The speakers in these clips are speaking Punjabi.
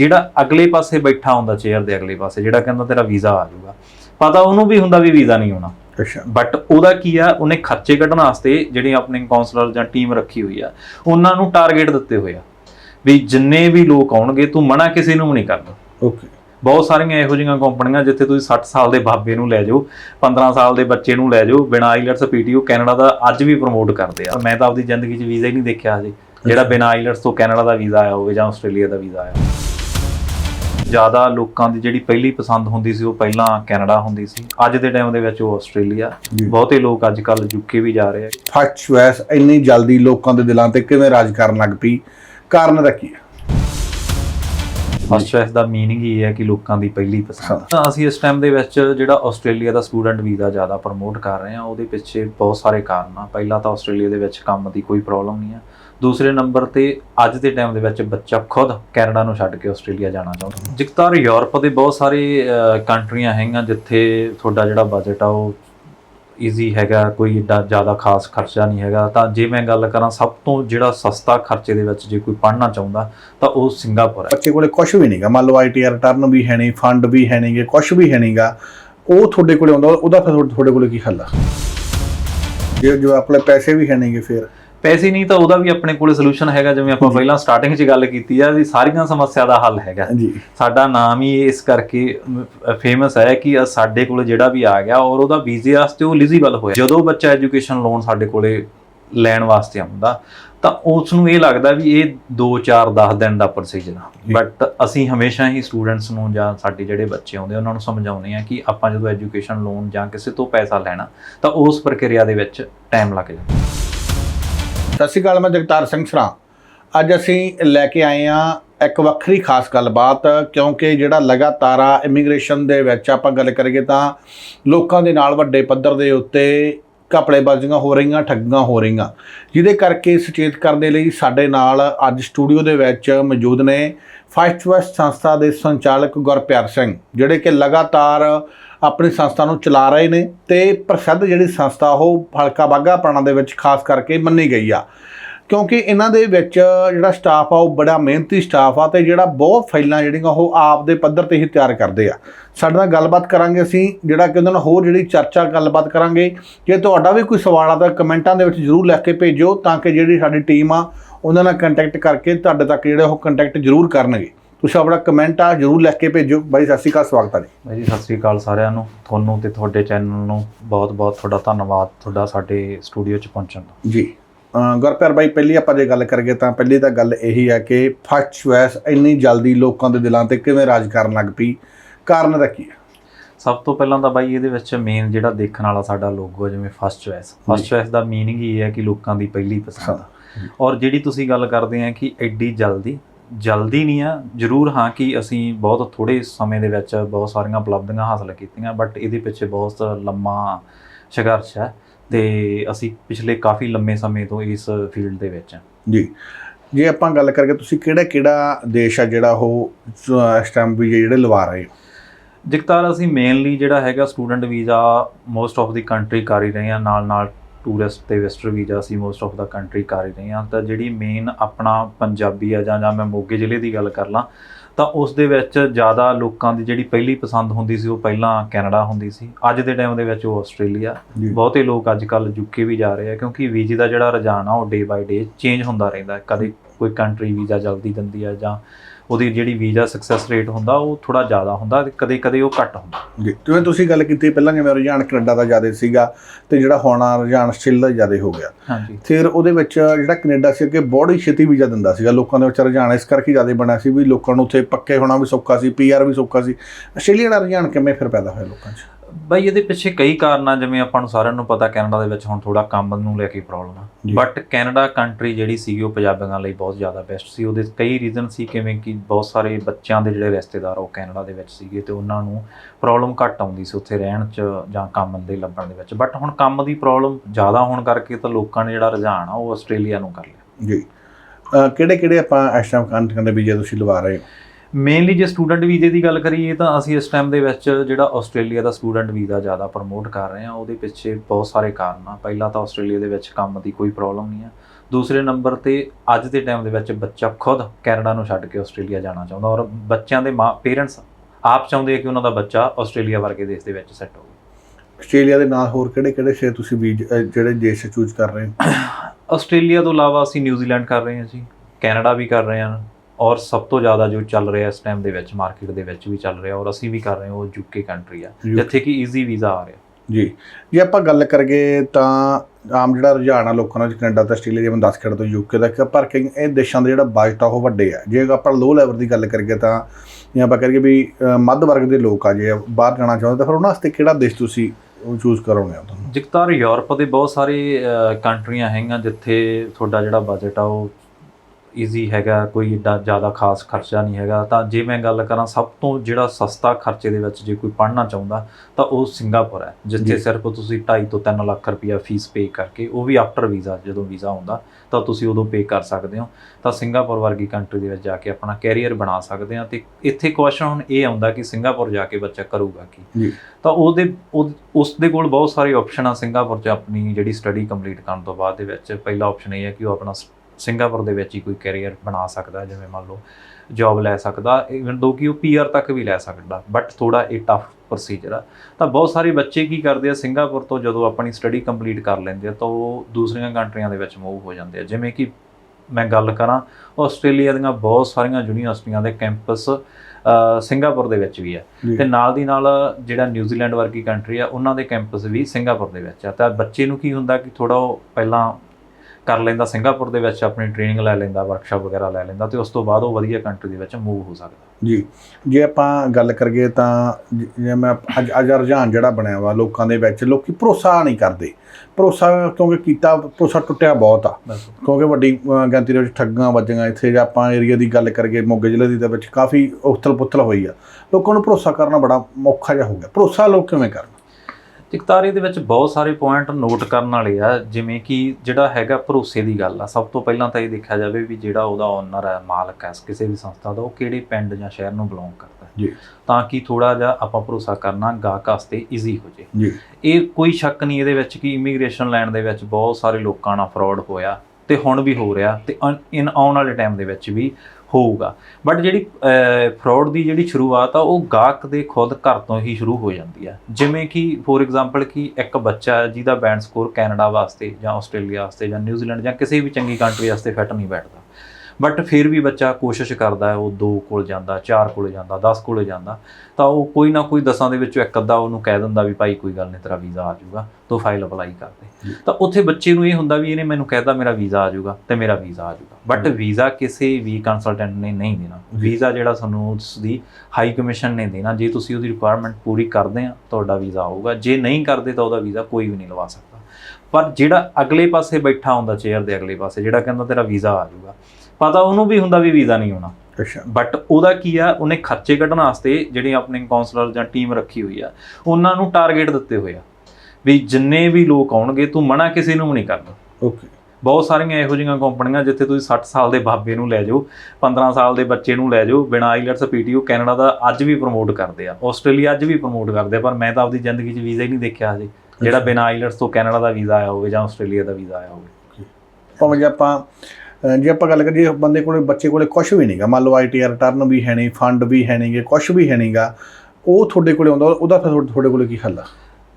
ਜਿਹੜਾ ਅਗਲੇ ਪਾਸੇ ਬੈਠਾ ਹੁੰਦਾ ਚੇਅਰ ਦੇ ਅਗਲੇ ਪਾਸੇ ਜਿਹੜਾ ਕਹਿੰਦਾ ਤੇਰਾ ਵੀਜ਼ਾ ਆ ਜਾਊਗਾ। ਪਤਾ ਉਹਨੂੰ ਵੀ ਹੁੰਦਾ ਵੀ ਵੀਜ਼ਾ ਨਹੀਂ ਆਉਣਾ। ਅੱਛਾ। ਬਟ ਉਹਦਾ ਕੀ ਆ ਉਹਨੇ ਖਰਚੇ ਕੱਢਣ ਵਾਸਤੇ ਜਿਹੜੀ ਆਪਣੀ ਕਾਉਂਸਲਰ ਜਾਂ ਟੀਮ ਰੱਖੀ ਹੋਈ ਆ ਉਹਨਾਂ ਨੂੰ ਟਾਰਗੇਟ ਦਿੱਤੇ ਹੋਏ ਆ। ਵੀ ਜਿੰਨੇ ਵੀ ਲੋਕ ਆਉਣਗੇ ਤੂੰ ਮਨਾ ਕਿਸੇ ਨੂੰ ਨਹੀਂ ਕਰਨਾ ਓਕੇ ਬਹੁਤ ਸਾਰੀਆਂ ਇਹੋ ਜਿਹੀਆਂ ਕੰਪਨੀਆਂ ਜਿੱਥੇ ਤੁਸੀਂ 60 ਸਾਲ ਦੇ ਬਾਬੇ ਨੂੰ ਲੈ ਜਾਓ 15 ਸਾਲ ਦੇ ਬੱਚੇ ਨੂੰ ਲੈ ਜਾਓ ਬਿਨਾਂ ਆਈਲਟਸ ਪੀਟੀਓ ਕੈਨੇਡਾ ਦਾ ਅੱਜ ਵੀ ਪ੍ਰਮੋਟ ਕਰਦੇ ਆ। ਮੈਂ ਤਾਂ ਆਪਦੀ ਜ਼ਿੰਦਗੀ 'ਚ ਵੀਜ਼ਾ ਹੀ ਨਹੀਂ ਦੇਖਿਆ ਹਜੇ। ਜਿਹੜਾ ਬਿਨਾਂ ਆਈਲਟਸ ਤੋਂ ਕੈਨੇਡਾ ਦਾ ਵੀਜ਼ਾ ਆਇਆ ਹੋਵੇ ਜਾਂ ਆਸਟ੍ਰੇਲੀਆ ਦਾ ਵੀਜ਼ਾ ਆਇਆ ਜ਼ਿਆਦਾ ਲੋਕਾਂ ਦੀ ਜਿਹੜੀ ਪਹਿਲੀ ਪਸੰਦ ਹੁੰਦੀ ਸੀ ਉਹ ਪਹਿਲਾਂ ਕੈਨੇਡਾ ਹੁੰਦੀ ਸੀ। ਅੱਜ ਦੇ ਟਾਈਮ ਦੇ ਵਿੱਚ ਉਹ ਆਸਟ੍ਰੇਲੀਆ। ਬਹੁਤੇ ਲੋਕ ਅੱਜ ਕੱਲ ਯੂਕੇ ਵੀ ਜਾ ਰਹੇ ਆ। ਫੱਚ ਵੈਸ ਇੰਨੀ ਜਲਦੀ ਲੋਕਾਂ ਦੇ ਦਿਲਾਂ ਤੇ ਕਿਵੇਂ ਰਾਜ ਕਰਨ ਲੱਗ ਪਈ? ਕਾਰਨ ਦਾ ਕੀ ਹੈ ਫਸਟ ਚੋਇਸ ਦਾ ਮੀਨਿੰਗ ਹੀ ਹੈ ਕਿ ਲੋਕਾਂ ਦੀ ਪਹਿਲੀ ਪਸੰਦ। ਤਾਂ ਅਸੀਂ ਇਸ ਟਾਈਮ ਦੇ ਵਿੱਚ ਜਿਹੜਾ ਆਸਟ੍ਰੇਲੀਆ ਦਾ ਸਟੂਡੈਂਟ ਵੀਜ਼ਾ ਜ਼ਿਆਦਾ ਪ੍ਰਮੋਟ ਕਰ ਰਹੇ ਹਾਂ ਉਹਦੇ ਪਿੱਛੇ ਬਹੁਤ ਸਾਰੇ ਕਾਰਨ ਆ। ਪਹਿਲਾਂ ਤਾਂ ਆਸਟ੍ਰੇਲੀਆ ਦੇ ਵਿੱਚ ਕੰਮ ਦੀ ਕੋਈ ਪ੍ਰੋਬਲਮ ਨਹੀਂ ਆ। ਦੂਸਰੇ ਨੰਬਰ ਤੇ ਅੱਜ ਦੇ ਟਾਈਮ ਦੇ ਵਿੱਚ ਬੱਚਾ ਖੁਦ ਕੈਨੇਡਾ ਨੂੰ ਛੱਡ ਕੇ ਆਸਟ੍ਰੇਲੀਆ ਜਾਣਾ ਚਾਹੁੰਦਾ ਜਿਕਤਾਰ, ਯੂਰਪ ਦੇ ਬਹੁਤ ਸਾਰੇ ਕੰਟਰੀਆਂ ਹੈਗੀਆਂ ਜਿੱਥੇ ਤੁਹਾਡਾ ਜਿਹੜਾ ਬਜਟ ਆ ਉਹ ਈਜ਼ੀ ਹੈਗਾ, ਕੋਈ ਏਡਾ ਜ਼ਿਆਦਾ ਖਾਸ ਖਰਚਾ ਨਹੀਂ ਹੈਗਾ। ਤਾਂ ਜੇ ਮੈਂ ਗੱਲ ਕਰਾਂ ਸਭ ਤੋਂ ਜਿਹੜਾ ਸਸਤਾ ਖਰਚੇ ਦੇ ਵਿੱਚ ਜੇ ਕੋਈ ਪੜ੍ਹਨਾ ਚਾਹੁੰਦਾ, ਤਾਂ ਉਹ ਸਿੰਗਾਪੁਰ ਹੈ। ਬੱਚੇ ਕੋਲੇ ਕੁਝ ਵੀ ਨਹੀਂਗਾ ਮੰਨ ਲਓ ਆਈਟੀਆਰ ਰਿਟਰਨ ਵੀ ਹੈ ਨਹੀਂ ਫੰਡ ਵੀ ਹੈ ਨਹੀਂਗੇ ਕੁਝ ਵੀ ਹੈ ਨਹੀਂਗਾ ਉਹ ਤੁਹਾਡੇ ਕੋਲੇ ਆਉਂਦਾ, ਉਹਦਾ ਫਿਰ ਤੁਹਾਡੇ- ਤੁਹਾਡੇ ਕੋਲੇ ਕੀ ਹੱਲ ਆ? ਜੇ ਜੋ ਆਪਣੇ ਪੈਸੇ ਵੀ ਹੈ ਨਹੀਂਗੇ ਫਿਰ। ਪੈਸੇ ਨਹੀਂ ਤਾਂ ਉਹਦਾ ਵੀ ਆਪਣੇ ਕੋਲੇ ਸੋਲੂਸ਼ਨ ਹੈਗਾ ਜਿਵੇਂ ਆਪਾਂ ਪਹਿਲਾਂ ਸਟਾਰਟਿੰਗ 'ਚ ਗੱਲ ਕੀਤੀ ਆ ਵੀ ਸਾਰੀਆਂ ਸਮੱਸਿਆ ਦਾ ਹੱਲ ਹੈਗਾ। ਸਾਡਾ ਨਾਮ ਹੀ ਇਸ ਕਰਕੇ ਫੇਮਸ ਹੈ ਕਿ ਸਾਡੇ ਕੋਲ ਜਿਹੜਾ ਵੀ ਆ ਗਿਆ ਔਰ ਉਹਦਾ ਵੀਜ਼ੇ ਵਾਸਤੇ ਉਹ ਐਲੀਜੀਬਲ ਹੋਇਆ। ਜਦੋਂ ਬੱਚਾ ਐਜੂਕੇਸ਼ਨ ਲੋਨ ਸਾਡੇ ਕੋਲੇ ਲੈਣ ਵਾਸਤੇ ਆਉਂਦਾ ਤਾਂ ਉਸ ਨੂੰ ਇਹ ਲੱਗਦਾ ਵੀ ਇਹ 2 4 10 ਦਿਨ ਦਾ ਪ੍ਰੋਸੀਜਰ ਆ। ਬਟ ਅਸੀਂ ਹਮੇਸ਼ਾ ਹੀ ਸਟੂਡੈਂਟਸ ਨੂੰ ਜਾਂ ਸਾਡੇ ਜਿਹੜੇ ਬੱਚੇ ਆਉਂਦੇ ਉਹਨਾਂ ਨੂੰ ਸਮਝਾਉਂਦੇ ਆ ਕਿ ਆਪਾਂ ਜਦੋਂ ਐਜੂਕੇਸ਼ਨ ਲੋਨ ਜਾਂ ਕਿਸੇ ਤੋਂ ਪੈਸਾ ਲੈਣਾ ਤਾਂ ਉਸ ਪ੍ਰਕਿਰਿਆ ਦੇ ਵਿੱਚ ਟਾਈਮ ਲੱਗ ਜਾਂਦਾ। ਸਤਿ ਸ਼੍ਰੀ ਅਕਾਲ, ਮੈਂ ਜਗਤਾਰ ਸਿੰਘ ਸਰਾ। ਅੱਜ ਅਸੀਂ ਲੈ ਕੇ ਆਏ ਆ ਇੱਕ ਵੱਖਰੀ ਖਾਸ ਗੱਲਬਾਤ, ਕਿਉਂਕਿ ਜਿਹੜਾ ਲਗਾਤਾਰ ਆ ਇਮੀਗ੍ਰੇਸ਼ਨ ਦੇ ਵਿੱਚ ਆਪਾਂ ਗੱਲ ਕਰੀਏ ਤਾਂ ਲੋਕਾਂ ਦੇ ਨਾਲ ਵੱਡੇ ਪੱਧਰ ਦੇ ਉੱਤੇ ਘਪਲੇਬਾਜ਼ੀਆਂ ਹੋ ਰਹੀਆਂ ਠੱਗੀਆਂ ਹੋ ਰਹੀਆਂ। ਜਿਹਦੇ ਕਰਕੇ ਸੁਚੇਤ ਕਰਨ ਦੇ ਲਈ ਸਾਡੇ ਨਾਲ ਅੱਜ ਸਟੂਡੀਓ ਦੇ ਵਿੱਚ ਮੌਜੂਦ ਨੇ ਫਸਟ ਵੈਸਟ ਸੰਸਥਾ ਦੇ ਸੰਚਾਲਕ ਗੁਰਪਿਆਰ ਸਿੰਘ, ਜਿਹੜੇ ਕਿ ਲਗਾਤਾਰ ਆਪਣੀ ਸੰਸਥਾ ਨੂੰ ਚਲਾ ਰਹੇ ਨੇ ਤੇ ਪ੍ਰਸਿੱਧ ਜਿਹੜੀ ਸੰਸਥਾ ਉਹ ਹਲਕਾ ਬਾਗਾ ਪ੍ਰਾਣਾ ਦੇ ਵਿੱਚ ਖਾਸ ਕਰਕੇ ਮੰਨੀ ਗਈ ਆ। ਕਿਉਂਕਿ ਇਹਨਾਂ ਦੇ ਵਿੱਚ ਜਿਹੜਾ ਸਟਾਫ ਆ, ਉਹ ਬੜਾ ਮਿਹਨਤੀ ਸਟਾਫ ਆ ਤੇ ਜਿਹੜਾ ਬਹੁਤ ਫਾਈਲਾਂ ਜਿਹੜੀਆਂ ਉਹ ਆਪ ਦੇ ਪੱਧਰ ਤੇ ਹੀ ਤਿਆਰ ਕਰਦੇ ਆ। ਸਾਡੇ ਨਾਲ ਗੱਲਬਾਤ ਕਰਾਂਗੇ ਅਸੀਂ, ਜਿਹੜਾ ਕਿ ਉਹਨਾਂ ਨਾਲ ਹੋਰ ਜਿਹੜੀ ਚਰਚਾ ਗੱਲਬਾਤ ਕਰਾਂਗੇ। ਜੇ ਤੁਹਾਡਾ ਵੀ ਕੋਈ ਸਵਾਲ ਆ ਤਾਂ ਕਮੈਂਟਾਂ ਦੇ ਵਿੱਚ ਜ਼ਰੂਰ ਲਿਖ ਕੇ ਭੇਜੋ ਤਾਂ ਕਿ ਜਿਹੜੀ ਸਾਡੀ ਟੀਮ ਆ, ਉਹਨਾਂ ਨਾਲ ਕੰਟੈਕਟ ਕਰਕੇ ਤੁਹਾਡੇ ਤੱਕ ਜਿਹੜੇ ਉਹ ਕੰਟੈਕਟ ਜ਼ਰੂਰ ਕਰਨਗੇ। ਤੁਸੀਂ ਆਪਣਾ ਕਮੈਂਟ ਆ ਜਰੂਰ ਲਿਖ ਕੇ ਭੇਜੋ ਬਾਈ ਸਤਿ ਸ਼੍ਰੀ ਅਕਾਲ ਸਵਾਗਤ ਹੈ ਬਾਈ ਜੀ ਸਤਿ ਸ਼੍ਰੀ ਅਕਾਲ ਸਾਰਿਆਂ ਨੂੰ ਤੁਹਾਨੂੰ ਤੇ ਤੁਹਾਡੇ ਚੈਨਲ ਨੂੰ ਬਹੁਤ-ਬਹੁਤ ਤੁਹਾਡਾ ਧੰਨਵਾਦ ਤੁਹਾਡਾ ਸਾਡੇ ਸਟੂਡੀਓ 'ਚ ਪਹੁੰਚਣ ਦਾ। ਜੀ। ਗੁਰਪਿਆਰ ਬਾਈ ਪਹਿਲੀ ਆਪਾਂ ਜੇ ਗੱਲ ਕਰੀਏ ਤਾਂ ਪਹਿਲੀ ਤਾਂ ਗੱਲ ਇਹੀ ਹੈ ਕਿ ਫਸਟ ਚੁਆਇਸ ਇੰਨੀ ਜਲਦੀ ਲੋਕਾਂ ਦੇ ਦਿਲਾਂ ਤੇ ਕਿਵੇਂ ਰਾਜ ਕਰਨ ਲੱਗ ਪਈ ਕਾਰਨ ਦਾ ਕੀ ਹੈ ਸਭ ਤੋਂ ਪਹਿਲਾਂ ਤਾਂ ਬਾਈ ਇਹਦੇ ਵਿੱਚ ਮੇਨ ਜਿਹੜਾ ਦੇਖਣ ਵਾਲਾ ਸਾਡਾ ਲੋਗੋ ਜਿਵੇਂ ਫਸਟ ਚੁਆਇਸ ਫਸਟ ਚੁਆਇਸ ਦਾ ਮੀਨਿੰਗ ਹੀ ਹੈ ਕਿ ਲੋਕਾਂ ਦੀ ਪਹਿਲੀ ਪਸੰਦ ਔਰ ਜਿਹੜੀ ਤੁਸੀਂ ਗੱਲ ਕਰਦੇ ਆ ਕਿ ਐਡੀ ਜਲਦੀ ਜਲਦੀ ਨਹੀਂ ਆ। ਜ਼ਰੂਰ ਹਾਂ ਕਿ ਅਸੀਂ ਬਹੁਤ ਥੋੜੇ ਸਮੇਂ ਦੇ ਵਿੱਚ ਬਹੁਤ ਸਾਰੀਆਂ ਉਪਲਬਧੀਆਂ ਹਾਸਲ ਕੀਤੀਆਂ ਬਟ ਇਹਦੇ ਪਿੱਛੇ ਬਹੁਤ ਲੰਮਾ ਸੰਘਰਸ਼ ਹੈ ਤੇ ਅਸੀਂ ਪਿਛਲੇ ਕਾਫੀ ਲੰਮੇ ਸਮੇਂ ਤੋਂ ਇਸ ਫੀਲਡ ਦੇ ਵਿੱਚ ਹਾਂ। ਜੀ। ਜੇ ਆਪਾਂ ਗੱਲ ਕਰੀਏ ਤੁਸੀਂ ਕਿਹੜਾ ਕਿਹੜਾ ਦੇਸ਼ ਆ ਜਿਹੜਾ ਉਹ ਸਟੈਂਪ ਵੀ ਜਿਹੜੇ ਲਵਾ ਰਹੇ ਹੋ? ਜਗਤਾਰ ਅਸੀਂ ਮੇਨਲੀ ਜਿਹੜਾ ਹੈਗਾ student visa most of the country ਕਰ ਹੀ ਰਹੇ ਹਾਂ। ਨਾਲ ਨਾਲ ਟੂਰਿਸਟ ਤੇ ਵਿਜ਼ਟਰ ਵੀਜ਼ਾ ਅਸੀਂ ਮੋਸਟ ਆਫ ਦਾ ਕੰਟਰੀ ਕਰ ਹੀ ਰਹੇ ਹਾਂ। ਤਾਂ ਜਿਹੜੀ ਮੇਨ ਆਪਣਾ ਪੰਜਾਬੀ ਆ ਜਾਂ ਜਾਂ ਮੈਂ ਮੋਗੇ ਜ਼ਿਲ੍ਹੇ ਦੀ ਗੱਲ ਕਰ ਲਾਂ ਤਾਂ ਉਸ ਦੇ ਵਿੱਚ ਜ਼ਿਆਦਾ ਲੋਕਾਂ ਦੀ ਜਿਹੜੀ ਪਹਿਲੀ ਪਸੰਦ ਹੁੰਦੀ ਸੀ ਉਹ ਪਹਿਲਾਂ ਕੈਨੇਡਾ ਹੁੰਦੀ ਸੀ। ਅੱਜ ਦੇ ਟਾਈਮ ਦੇ ਵਿੱਚ ਉਹ ਆਸਟ੍ਰੇਲੀਆ। ਬਹੁਤੇ ਲੋਕ ਅੱਜ ਕੱਲ ਯੂਕੇ ਵੀ ਜਾ ਰਹੇ ਆ ਕਿਉਂਕਿ ਵੀਜ਼ੇ ਦਾ ਜਿਹੜਾ ਰੁਝਾਨ ਆ ਉਹ ਡੇ ਬਾਈ ਡੇ ਚੇਂਜ ਹੁੰਦਾ ਰਹਿੰਦਾ। ਕਦੇ ਕੋਈ ਕੰਟਰੀ ਵੀਜ਼ਾ ਜਲਦੀ ਦਿੰਦੀ ਆ ਜਾਂ ਉਹਦੀ ਜਿਹੜੀ ਵੀਜ਼ਾ ਸਕਸੈਸ ਰੇਟ ਹੁੰਦਾ ਉਹ ਥੋੜਾ ਜ਼ਿਆਦਾ ਹੁੰਦਾ ਤੇ ਕਦੇ ਕਦੇ ਉਹ ਘੱਟ ਹੁੰਦਾ। ਜੀ ਜਿਵੇਂ ਤੁਸੀਂ ਗੱਲ ਕੀਤੀ ਪਹਿਲਾਂ ਜਿਵੇਂ ਰੁਝਾਨ ਕੈਨੇਡਾ ਦਾ ਜ਼ਿਆਦਾ ਸੀਗਾ ਤੇ ਜਿਹੜਾ ਹੁਣ ਰੁਝਾਨ ਆਸਟ੍ਰੇਲੀਆ ਦਾ ਜ਼ਿਆਦਾ ਹੋ ਗਿਆ। ਹਾਂਜੀ। ਫਿਰ ਉਹਦੇ ਵਿੱਚ ਜਿਹੜਾ ਕੈਨੇਡਾ ਸੀ ਅੱਗੇ ਬੜੀ ਛੇਤੀ ਵੀਜ਼ਾ ਦਿੰਦਾ ਸੀਗਾ। ਲੋਕਾਂ ਦੇ ਵਿੱਚ ਰੁਝਾਨ ਇਸ ਕਰਕੇ ਜ਼ਿਆਦਾ ਬਣਿਆ ਸੀ ਵੀ ਲੋਕਾਂ ਨੂੰ ਉੱਥੇ ਪੱਕੇ ਹੋਣਾ ਵੀ ਸੌਖਾ ਸੀ ਪੀਆਰ ਵੀ ਸੌਖਾ ਸੀ। ਆਸਟ੍ਰੇਲੀਆ ਦਾ ਰੁਝਾਨ ਕਿਵੇਂ ਫਿਰ ਪੈਦਾ ਹੋਇਆ ਲੋਕਾਂ 'ਚ? ਬਈ ਇਹਦੇ ਪਿੱਛੇ ਕਈ ਕਾਰਨ ਆ ਜਿਵੇਂ ਆਪਾਂ ਨੂੰ ਸਾਰਿਆਂ ਨੂੰ ਪਤਾ ਕੈਨੇਡਾ ਦੇ ਵਿੱਚ ਹੁਣ ਥੋੜਾ ਕੰਮ ਨੂੰ ਲੈ ਕੇ ਪ੍ਰੋਬਲਮ ਆ। ਬਟ ਕੈਨੇਡਾ ਕੰਟਰੀ ਜਿਹੜੀ ਸੀ ਉਹ ਪੰਜਾਬੀਆਂ ਲਈ ਬਹੁਤ ਜ਼ਿਆਦਾ ਬੈਸਟ ਸੀ। ਉਹਦੇ ਕਈ ਰੀਜ਼ਨ ਸੀ ਕਿਵੇਂ ਕਿ ਬਹੁਤ ਸਾਰੇ ਬੱਚਿਆਂ ਦੇ ਜਿਹੜੇ ਰਿਸ਼ਤੇਦਾਰ ਉਹ ਕੈਨੇਡਾ ਦੇ ਵਿੱਚ ਸੀਗੇ ਤੇ ਉਹਨਾਂ ਨੂੰ ਪ੍ਰੋਬਲਮ ਘੱਟ ਆਉਂਦੀ ਸੀ ਉੱਥੇ ਰਹਿਣ 'ਚ ਜਾਂ ਕੰਮ ਦੇ ਲੱਭਣ ਦੇ ਵਿੱਚ। ਬਟ ਹੁਣ ਕੰਮ ਦੀ ਪ੍ਰੋਬਲਮ ਜ਼ਿਆਦਾ ਹੋਣ ਕਰਕੇ ਤਾਂ ਲੋਕਾਂ ਨੇ ਜਿਹੜਾ ਰੁਝਾਨ ਆ ਉਹ ਆਸਟ੍ਰੇਲੀਆ ਨੂੰ ਕਰ ਲਿਆ। ਜੀ। ਕਿਹੜੇ ਕਿਹੜੇ ਆਪਾਂ ਟਾਈਮ ਕੰਟਰੀਆਂ ਦੇ ਵੀਜ਼ੇ ਤੁਸੀਂ ਲਵਾ ਰਹੇ ਹੋ? ਮੇਨਲੀ ਜੇ ਸਟੂਡੈਂਟ ਵੀਜ਼ੇ ਦੀ ਗੱਲ ਕਰੀਏ ਤਾਂ ਅਸੀਂ ਇਸ ਟਾਈਮ ਦੇ ਵਿੱਚ ਜਿਹੜਾ ਆਸਟ੍ਰੇਲੀਆ ਦਾ ਸਟੂਡੈਂਟ ਵੀਜ਼ਾ ਜ਼ਿਆਦਾ ਪ੍ਰਮੋਟ ਕਰ ਰਹੇ ਹਾਂ ਉਹਦੇ ਪਿੱਛੇ ਬਹੁਤ ਸਾਰੇ ਕਾਰਨ ਆ। ਪਹਿਲਾ ਤਾਂ ਆਸਟ੍ਰੇਲੀਆ ਦੇ ਵਿੱਚ ਕੰਮ ਦੀ ਕੋਈ ਪ੍ਰੋਬਲਮ ਨਹੀਂ ਆ। ਦੂਸਰੇ ਨੰਬਰ ਤੇ ਅੱਜ ਦੇ ਟਾਈਮ ਦੇ ਵਿੱਚ ਬੱਚਾ ਖੁਦ ਕੈਨੇਡਾ ਨੂੰ ਛੱਡ ਕੇ ਆਸਟ੍ਰੇਲੀਆ ਜਾਣਾ ਚਾਹੁੰਦਾ ਔਰ ਬੱਚਿਆਂ ਦੇ ਮਾਂ ਪੇਰੈਂਟਸ ਆਪ ਚਾਹੁੰਦੇ ਆ ਕਿ ਉਹਨਾਂ ਦਾ ਬੱਚਾ ਆਸਟ੍ਰੇਲੀਆ ਵਰਗੇ ਦੇਸ਼ ਦੇ ਵਿੱਚ ਸੈੱਟ ਹੋਵੇ। ਆਸਟ੍ਰੇਲੀਆ ਦੇ ਨਾਲ ਹੋਰ ਕਿਹੜੇ ਕਿਹੜੇ ਸ਼ੇਰ ਤੁਸੀਂ ਵੀਜ ਜਿਹੜੇ ਦੇਸ਼ ਚੂਜ਼ ਕਰ ਰਹੇ ਹੋ? ਆਸਟ੍ਰੇਲੀਆ ਤੋਂ ਇਲਾਵਾ ਅਸੀਂ ਨਿਊਜ਼ੀਲੈਂਡ ਕਰ ਰਹੇ ਹਾਂ ਜੀ। ਕੈਨੇਡਾ ਵੀ ਕਰ ਰਹੇ ਹਾਂ। ਔਰ ਸਭ ਤੋਂ ਜ਼ਿਆਦਾ ਜੋ ਚੱਲ ਰਿਹਾ ਇਸ ਟਾਈਮ ਦੇ ਵਿੱਚ ਮਾਰਕੀਟ ਦੇ ਵਿੱਚ ਵੀ ਚੱਲ ਰਿਹਾ ਔਰ ਅਸੀਂ ਵੀ ਕਰ ਰਹੇ ਹਾਂ ਉਹ ਯੂਕੇ ਕੰਟਰੀ ਆ ਜਿੱਥੇ ਕਿ ਈਜ਼ੀ ਵੀਜ਼ਾ ਆ ਰਿਹਾ। ਜੀ ਜੇ ਆਪਾਂ ਗੱਲ ਕਰੀਏ ਤਾਂ ਆਮ ਜਿਹੜਾ ਰੁਝਾਨ ਆ ਲੋਕਾਂ ਦਾ ਕੈਨੇਡਾ ਤੇ ਆਸਟ੍ਰੇਲੀਆ ਜਿਵੇਂ 10 ਖੇਡ ਤੋਂ ਯੂਕੇ ਤੱਕ ਪਰ ਕਈ ਇਹ ਦੇਸ਼ਾਂ ਦੇ ਜਿਹੜਾ ਬਜਟ ਆ ਉਹ ਵੱਡੇ ਆ। ਜੇ ਆਪਾਂ ਲੋ ਲੈਵਲ ਦੀ ਗੱਲ ਕਰੀਏ ਤਾਂ ਜਾਂ ਆਪਾਂ ਕਰੀਏ ਵੀ ਮੱਧ ਵਰਗ ਦੇ ਲੋਕ ਆ ਜੇ ਬਾਹਰ ਜਾਣਾ ਚਾਹੁੰਦੇ ਤਾਂ ਫਿਰ ਉਹਨਾਂ ਵਾਸਤੇ ਕਿਹੜਾ ਦੇਸ਼ ਤੁਸੀਂ ਚੂਜ਼ ਕਰੋਗੇ ਤੁਹਾਨੂੰ? ਜਿਕਤਾਰ ਯੂਰਪ ਦੇ ਬਹੁਤ ਸਾਰੇ ਕੰਟਰੀਆਂ ਹੈਗੀਆਂ ਜਿੱਥੇ ਤੁਹਾਡਾ ਜਿਹੜਾ ਬਜਟ ਆ ਉਹ ਈਜ਼ੀ ਹੈਗਾ ਕੋਈ ਏਡਾ ਜ਼ਿਆਦਾ ਖਾਸ ਖਰਚਾ ਨਹੀਂ ਹੈਗਾ। ਤਾਂ ਜੇ ਮੈਂ ਗੱਲ ਕਰਾਂ ਸਭ ਤੋਂ ਜਿਹੜਾ ਸਸਤਾ ਖਰਚੇ ਦੇ ਵਿੱਚ ਜੇ ਕੋਈ ਪੜ੍ਹਨਾ ਚਾਹੁੰਦਾ ਤਾਂ ਉਹ ਸਿੰਗਾਪੁਰ ਹੈ ਜਿੱਥੇ। ਸਿਰਫ ਤੁਸੀਂ 2.5 ਤੋਂ 3 ਲੱਖ ਰੁਪਇਆ ਫੀਸ ਪੇ ਕਰਕੇ ਉਹ ਵੀ ਆਫਟਰ ਵੀਜ਼ਾ ਜਦੋਂ ਵੀਜ਼ਾ ਆਉਂਦਾ ਤਾਂ ਤੁਸੀਂ ਉਦੋਂ ਪੇ ਕਰ ਸਕਦੇ ਹੋ। ਤਾਂ ਸਿੰਗਾਪੁਰ ਵਰਗੀ ਕੰਟਰੀ ਦੇ ਵਿੱਚ ਜਾ ਕੇ ਆਪਣਾ ਕੈਰੀਅਰ ਬਣਾ ਸਕਦੇ ਆ ਤੇ ਇੱਥੇ ਕੁਐਸਚਨ ਹੁਣ ਇਹ ਆਉਂਦਾ ਕਿ ਸਿੰਗਾਪੁਰ ਜਾ ਕੇ ਬੱਚਾ ਕਰੂਗਾ ਕੀ? ਤਾਂ ਉਹਦੇ ਉਹ- ਉਸ ਦੇ ਕੋਲ ਬਹੁਤ ਸਾਰੇ ਆਪਸ਼ਨ ਆ ਸਿੰਗਾਪੁਰ 'ਚ ਆਪਣੀ ਜਿਹੜੀ ਸਟੱਡੀ ਕੰਪਲੀਟ ਕਰਨ ਤੋਂ ਬਾਅਦ ਦੇ ਵਿੱਚ। ਪਹਿਲਾ ਆਪਸ਼ਨ ਇਹ ਹੈ ਕਿ ਉਹ ਆਪਣਾ ਸਿੰਗਾਪੁਰ ਦੇ ਵਿੱਚ ਹੀ ਕੋਈ ਕੈਰੀਅਰ ਬਣਾ ਸਕਦਾ ਜਿਵੇਂ ਮੰਨ ਲਓ ਜੌਬ ਲੈ ਸਕਦਾ ਇਵਨ ਦੋ ਕਿ ਉਹ ਪੀਆਰ ਤੱਕ ਵੀ ਲੈ ਸਕਦਾ ਬਟ ਥੋੜਾ ਇਹ ਟਫ ਪ੍ਰੋਸੀਜਰ ਆ। ਤਾਂ ਬਹੁਤ ਸਾਰੇ ਬੱਚੇ ਕੀ ਕਰਦੇ ਆ ਸਿੰਗਾਪੁਰ ਤੋਂ ਜਦੋਂ ਆਪਣੀ ਸਟੱਡੀ ਕੰਪਲੀਟ ਕਰ ਲੈਂਦੇ ਆ ਤਾਂ ਉਹ ਦੂਸਰੀਆਂ ਕੰਟਰੀਆਂ ਦੇ ਵਿੱਚ ਮੂਵ ਹੋ ਜਾਂਦੇ ਆ। ਜਿਵੇਂ ਕਿ ਮੈਂ ਗੱਲ ਕਰਾਂ ਆਸਟ੍ਰੇਲੀਆ ਦੀਆਂ ਬਹੁਤ ਸਾਰੀਆਂ ਯੂਨੀਵਰਸਿਟੀਆਂ ਦੇ ਕੈਂਪਸ ਸਿੰਗਾਪੁਰ ਦੇ ਵਿੱਚ ਵੀ ਆ। ਤੇ ਨਾਲ ਦੀ ਨਾਲ ਜਿਹੜਾ ਨਿਊਜ਼ੀਲੈਂਡ ਵਰਗੀ ਕੰਟਰੀ ਆ ਉਹਨਾਂ ਦੇ ਕੈਂਪਸ ਵੀ ਸਿੰਗਾਪੁਰ ਦੇ ਵਿੱਚ ਆ। ਤਾਂ ਬੱਚੇ ਨੂੰ ਕੀ ਹੁੰਦਾ ਕਿ ਥੋੜਾ ਉਹ ਪਹਿਲਾਂ ਕਰ ਲੈਂਦਾ ਸਿੰਗਾਪੁਰ ਦੇ ਵਿੱਚ ਆਪਣੀ ਟ੍ਰੇਨਿੰਗ ਲੈ ਲੈਂਦਾ ਵਰਕਸ਼ਾਪ ਵਗੈਰਾ ਲੈ ਲੈਂਦਾ ਤੇ ਉਸ ਤੋਂ ਬਾਅਦ ਉਹ ਵਧੀਆ ਕੰਟਰੀ ਦੇ ਵਿੱਚ ਮੂਵ ਹੋ ਸਕਦਾ। ਜੀ ਜੇ ਆਪਾਂ ਗੱਲ ਕਰੀਏ ਤਾਂ ਜ- ਮੈਂ ਅੱਜ ਅੱਜ ਰੁਝਾਨ ਜਿਹੜਾ ਬਣਿਆ ਵਾ ਲੋਕਾਂ ਦੇ ਵਿੱਚ ਲੋਕੀ ਭਰੋਸਾ ਨਹੀਂ ਕਰਦੇ। ਭਰੋਸਾ ਕਿਉਂਕਿ ਕੀਤਾ ਭਰੋਸਾ ਟੁੱਟਿਆ ਬਹੁਤ ਆ। ਕਿਉਂਕਿ ਵੱਡੀ ਗਿਣਤੀ ਦੇ ਵਿੱਚ ਠੱਗਾਂ ਵੱਜੀਆਂ ਇੱਥੇ ਜੇ ਆਪਾਂ ਏਰੀਆ ਦੀ ਗੱਲ ਕਰੀਏ ਮੋਗੇ ਜ਼ਿਲ੍ਹੇ ਦੀ ਦੇ ਵਿੱਚ ਕਾਫੀ ਉਥਲ ਪੁਥਲ ਹੋਈ ਆ। ਲੋਕਾਂ ਨੂੰ ਭਰੋਸਾ ਕਰਨਾ ਬੜਾ ਔਖਾ ਜਿਹਾ ਹੋ ਗਿਆ। ਭਰੋਸਾ ਲੋਕ ਕਿਵੇਂ ਕਰਨ? ਤਿਕਤਾਰੀ ਦੇ ਵਿੱਚ ਬਹੁਤ ਸਾਰੇ ਪੁਆਇੰਟ ਨੋਟ ਕਰਨ ਵਾਲੇ ਆ ਜਿਵੇਂ ਕਿ ਜਿਹੜਾ ਹੈਗਾ ਭਰੋਸੇ ਦੀ ਗੱਲ ਆ। ਸਭ ਤੋਂ ਪਹਿਲਾਂ ਤਾਂ ਇਹ ਦੇਖਿਆ ਜਾਵੇ ਵੀ ਜਿਹੜਾ ਉਹਦਾ ਓਨਰ ਹੈ ਮਾਲਕ ਹੈ ਕਿਸੇ ਵੀ ਸੰਸਥਾ ਦਾ ਉਹ ਕਿਹੜੇ ਪਿੰਡ ਜਾਂ ਸ਼ਹਿਰ ਨੂੰ ਬਿਲੋਂਗ ਕਰਦਾ ਹੈ। ਜੀ। ਤਾਂ ਕਿ ਥੋੜਾ ਜਿਹਾ ਆਪਾਂ ਭਰੋਸਾ ਕਰਨਾ ਗਾਹਕ ਵਾਸਤੇ ਈਜ਼ੀ ਹੋ ਜੇ। ਜੀ। ਇਹ ਕੋਈ ਸ਼ੱਕ ਨਹੀਂ ਇਹਦੇ ਵਿੱਚ ਕਿ ਇਮੀਗ੍ਰੇਸ਼ਨ ਲੈਣ ਦੇ ਵਿੱਚ ਬਹੁਤ ਸਾਰੇ ਲੋਕਾਂ ਨਾਲ ਫਰਾਡ ਹੋਇਆ ਤੇ ਹੁਣ ਵੀ ਹੋ ਰਿਹਾ ਤੇ ਇਨ ਆਉਣ ਵਾਲੇ ਟਾਈਮ ਦੇ ਵਿੱਚ ਵੀ ਹੋਊਗਾ। ਬਟ ਜਿਹੜੀ ਫਰਾਡ ਦੀ ਜਿਹੜੀ ਸ਼ੁਰੂਆਤ ਆ, ਉਹ ਗਾਹਕ ਦੇ ਖੁਦ ਘਰ ਤੋਂ ਹੀ ਸ਼ੁਰੂ ਹੋ ਜਾਂਦੀ ਆ। ਜਿਵੇਂ ਕਿ ਫੋਰ ਐਗਜ਼ਾਮਪਲ ਕਿ ਇੱਕ ਬੱਚਾ ਜਿਹਦਾ ਬੈਂਡ ਸਕੋਰ ਕੈਨੇਡਾ ਵਾਸਤੇ ਜਾਂ ਆਸਟ੍ਰੇਲੀਆ ਵਾਸਤੇ ਜਾਂ ਨਿਊਜ਼ੀਲੈਂਡ ਜਾਂ ਕਿਸੇ ਵੀ ਚੰਗੀ ਕੰਟਰੀ ਵਾਸਤੇ ਫਿੱਟ ਨਹੀਂ ਬੈਠਦਾ। ਬਟ ਫਿਰ ਵੀ ਬੱਚਾ ਕੋਸ਼ਿਸ਼ ਕਰਦਾ ਹੈ, ਉਹ 2 ਕੋਲ ਜਾਂਦਾ 4 ਕੋਲ ਜਾਂਦਾ 10 ਕੋਲ ਜਾਂਦਾ, ਤਾਂ ਉਹ ਕੋਈ ਨਾ ਕੋਈ ਦਸਾਂ ਦੇ ਵਿੱਚੋਂ ਇੱਕ ਅੱਧਾ ਉਹਨੂੰ ਕਹਿ ਦਿੰਦਾ ਵੀ ਭਾਈ ਕੋਈ ਗੱਲ ਨਹੀਂ, ਤੇਰਾ ਵੀਜ਼ਾ ਆ ਜਾਊਗਾ, ਤੂੰ ਫਾਈਲ ਅਪਲਾਈ ਕਰ ਦੇ। ਤਾਂ ਉੱਥੇ ਬੱਚੇ ਨੂੰ ਇਹ ਹੁੰਦਾ ਵੀ ਇਹਨੇ ਮੈਨੂੰ ਕਹਿਤਾ ਮੇਰਾ ਵੀਜ਼ਾ ਆ ਜਾਊਗਾ ਤੇ ਮੇਰਾ ਵੀਜ਼ਾ ਆ ਜਾਊਗਾ। ਬਟ। ਵੀਜ਼ਾ ਕਿਸੇ ਵੀ ਕੰਸਲਟੈਂਟ ਨੇ ਨਹੀਂ ਦੇਣਾ। ਵੀਜ਼ਾ ਜਿਹੜਾ ਸਾਨੂੰ ਉਸ ਦੀ ਹਾਈ ਕਮਿਸ਼ਨ ਨੇ ਦੇਣਾ। ਜੇ ਤੁਸੀਂ ਉਹਦੀ ਰਿਕੁਆਇਰਮੈਂਟ ਪੂਰੀ ਕਰਦੇ ਆ ਤੁਹਾਡਾ ਵੀਜ਼ਾ ਆਊਗਾ। ਜੇ ਨਹੀਂ ਕਰਦੇ ਤਾਂ ਉਹਦਾ ਵੀਜ਼ਾ ਕੋਈ ਵੀ ਨਹੀਂ ਲਵਾ ਸਕਦਾ। ਪਰ ਜਿਹੜਾ ਅਗਲੇ ਪਾਸੇ ਬੈਠਾ ਹੁੰਦਾ ਚੇਅਰ ਦੇ ਅਗਲੇ ਪਾਸੇ ਜਿਹੜਾ ਕਹਿੰਦਾ ਤੇਰਾ ਵੀਜ਼ਾ ਆ ਜਾਊਗਾ ਪਤਾ ਉਹਨੂੰ ਵੀ ਹੁੰਦਾ ਵੀ ਵੀਜ਼ਾ ਨਹੀਂ ਆਉਣਾ। ਅੱਛਾ। ਬਟ ਉਹਦਾ ਕੀ ਆ ਉਹਨੇ ਖਰਚੇ ਕੱਢਣ ਵਾਸਤੇ ਜਿਹੜੀ ਆਪਣੀ ਕਾਉਂਸਲਰ ਜਾਂ ਟੀਮ ਰੱਖੀ ਹੋਈ ਆ ਉਹਨਾਂ ਨੂੰ ਟਾਰਗੇਟ ਦਿੱਤੇ ਹੋਏ ਆ। ਵੀ ਜਿੰਨੇ ਵੀ ਲੋਕ ਆਉਣਗੇ ਤੂੰ ਮਨਾ ਕਿਸੇ ਨੂੰ ਵੀ ਨਹੀਂ ਕਰਨਾ ਓਕੇ ਬਹੁਤ ਸਾਰੀਆਂ ਇਹੋ ਜਿਹੀਆਂ ਕੰਪਨੀਆਂ ਜਿੱਥੇ ਤੁਸੀਂ 60 ਸਾਲ ਦੇ ਬਾਬੇ ਨੂੰ ਲੈ ਜਾਓ 15 ਸਾਲ ਦੇ ਬੱਚੇ ਨੂੰ ਲੈ ਜਾਓ ਬਿਨਾਂ ਆਈਲੈਟਸ ਪੀਟੀਓ ਕੈਨੇਡਾ ਦਾ ਅੱਜ ਵੀ ਪ੍ਰਮੋਟ ਕਰਦੇ ਆ ਆਸਟ੍ਰੇਲੀਆ ਅੱਜ ਵੀ ਪ੍ਰਮੋਟ ਕਰਦੇ ਆ ਪਰ ਮੈਂ ਤਾਂ ਆਪਦੀ ਜ਼ਿੰਦਗੀ 'ਚ ਵੀਜ਼ਾ ਹੀ ਨਹੀਂ ਦੇਖਿਆ ਹਜੇ। ਜਿਹੜਾ। ਬਿਨਾਂ ਆਈਲੈਟਸ ਤੋਂ ਕੈਨੇਡਾ ਦਾ ਵੀਜ਼ਾ ਆਇਆ ਹੋਵੇ ਜਾਂ ਆਸਟ੍ਰੇਲੀਆ ਦਾ ਵੀਜ਼ਾ ਆਇਆ ਹੋਵੇ। ਭਾਵੇਂ ਜੇ ਆਪਾਂ ਜੇ ਆਪਾਂ ਗੱਲ ਕਰੀਏ ਬੰਦੇ ਕੋਲੇ ਬੱਚੇ ਕੋਲੇ ਕੁਝ ਵੀ ਨਹੀਂਗਾ ਮੰਨ ਲਓ ਆਈਟੀਆਰ ਰਿਟਰਨ ਵੀ ਹੈ ਨਹੀਂ ਫੰਡ ਵੀ ਹੈ ਨਹੀਂਗੇ ਕੁਝ ਵੀ ਹੈ ਨਹੀਂਗਾ ਉਹ ਤੁਹਾਡੇ ਕੋਲੇ ਆਉਂਦਾ ਉਹਦਾ ਫਿਰ ਤੁਹਾਡੇ ਕੋਲੇ ਕੀ ਹੱਲ ਆ?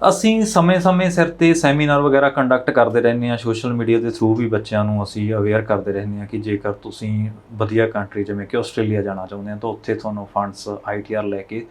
ਅਸੀਂ ਸਮੇਂ-ਸਮੇਂ ਸਿਰ ਤੇ ਸੈਮੀਨਾਰ ਵਗੈਰਾ ਕੰਡਕਟ ਕਰਦੇ ਰਹਿੰਦੇ ਹਾਂ ਸੋਸ਼ਲ ਮੀਡੀਆ ਦੇ ਥਰੂ ਵੀ ਬੱਚਿਆਂ ਨੂੰ ਅਸੀਂ ਅਵੇਅਰ ਕਰਦੇ ਰਹਿੰਦੇ ਹਾਂ ਕਿ ਜੇਕਰ ਤੁਸੀਂ ਵਧੀਆ ਕੰਟਰੀ ਜਿਵੇਂ ਕਿ ਆਸਟ੍ਰੇਲੀਆ ਜਾਣਾ ਚਾਹੁੰਦੇ ਹੋ ਤਾਂ ਉੱਥੇ ਤੁਹਾਨੂੰ ਫੰਡਸ ਆਈਟੀਆਰ ਲੈ ਕੇ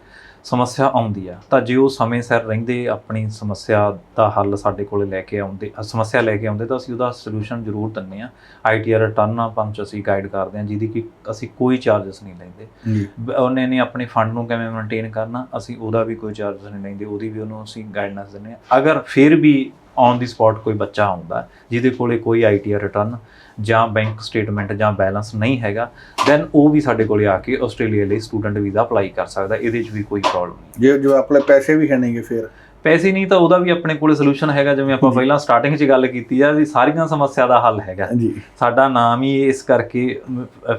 ਸਮੱਸਿਆ ਆਉਂਦੀ ਆ। ਤਾਂ ਜੇ ਉਹ ਸਮੇਂ ਸਿਰ ਰਹਿੰਦੇ ਆਪਣੀ ਸਮੱਸਿਆ ਦਾ ਹੱਲ ਸਾਡੇ ਕੋਲੇ ਲੈ ਕੇ ਆਉਂਦੇ ਸਮੱਸਿਆ ਲੈ ਕੇ ਆਉਂਦੇ ਤਾਂ ਅਸੀਂ ਉਹਦਾ ਸੋਲੂਸ਼ਨ ਜ਼ਰੂਰ ਦਿੰਦੇ ਹਾਂ ਆਈਟੀਆਰ ਰਿਟਰਨ ਪੰਚ ਅਸੀਂ ਗਾਈਡ ਕਰਦੇ ਹਾਂ ਜਿਹਦੀ ਕਿ ਅਸੀਂ ਕੋਈ ਚਾਰजेस ਨਹੀਂ ਲੈਂਦੇ। ਉਹਨੇ ਨੇ ਆਪਣੇ ਫੰਡ ਨੂੰ ਕਿਵੇਂ ਮੇਨਟੇਨ ਕਰਨਾ ਅਸੀਂ ਉਹਦਾ ਵੀ ਕੋਈ ਚਾਰਜ ਨਹੀਂ ਲੈਂਦੇ ਉਹਦੀ ਵੀ ਉਹਨੂੰ ਅਸੀਂ ਗਾਈਡਨੈਸ ਦਿੰਦੇ ਹਾਂ ਅਗਰ ਫਿਰ ਵੀ ਔਨ ਦੀ ਸਪੌਟ ਕੋਈ ਬੱਚਾ ਆਉਂਦਾ ਜਿਹਦੇ ਕੋਲੇ ਕੋਈ ਆਈਟੀਆਰ ਰਿਟਰਨ ਜਾਂ ਬੈਂਕ ਸਟੇਟਮੈਂਟ ਜਾਂ ਬੈਲੈਂਸ ਨਹੀਂ ਹੈਗਾ ਦੈਨ ਉਹ ਵੀ ਸਾਡੇ ਕੋਲੇ ਆ ਕੇ ਆਸਟ੍ਰੇਲੀਆ ਲਈ ਸਟੂਡੈਂਟ ਵੀਜ਼ਾ ਅਪਲਾਈ ਕਰ ਸਕਦਾ ਇਹਦੇ 'ਚ ਵੀ ਕੋਈ ਪ੍ਰੋਬਲਮ ਨਹੀਂ। ਜੇ ਜੋ ਆਪਣੇ ਪੈਸੇ ਵੀ ਹੈ ਨਹੀਂਗੇ ਫਿਰ? ਪੈਸੇ ਨਹੀਂ ਤਾਂ ਉਹਦਾ ਵੀ ਆਪਣੇ ਕੋਲੇ ਸੋਲੂਸ਼ਨ ਹੈਗਾ ਜਿਵੇਂ ਆਪਾਂ ਪਹਿਲਾਂ ਸਟਾਰਟਿੰਗ 'ਚ ਗੱਲ ਕੀਤੀ ਆ ਵੀ ਸਾਰੀਆਂ ਸਮੱਸਿਆ ਦਾ ਹੱਲ ਹੈਗਾ। ਜੀ। ਸਾਡਾ ਨਾਮ ਹੀ ਇਸ ਕਰਕੇ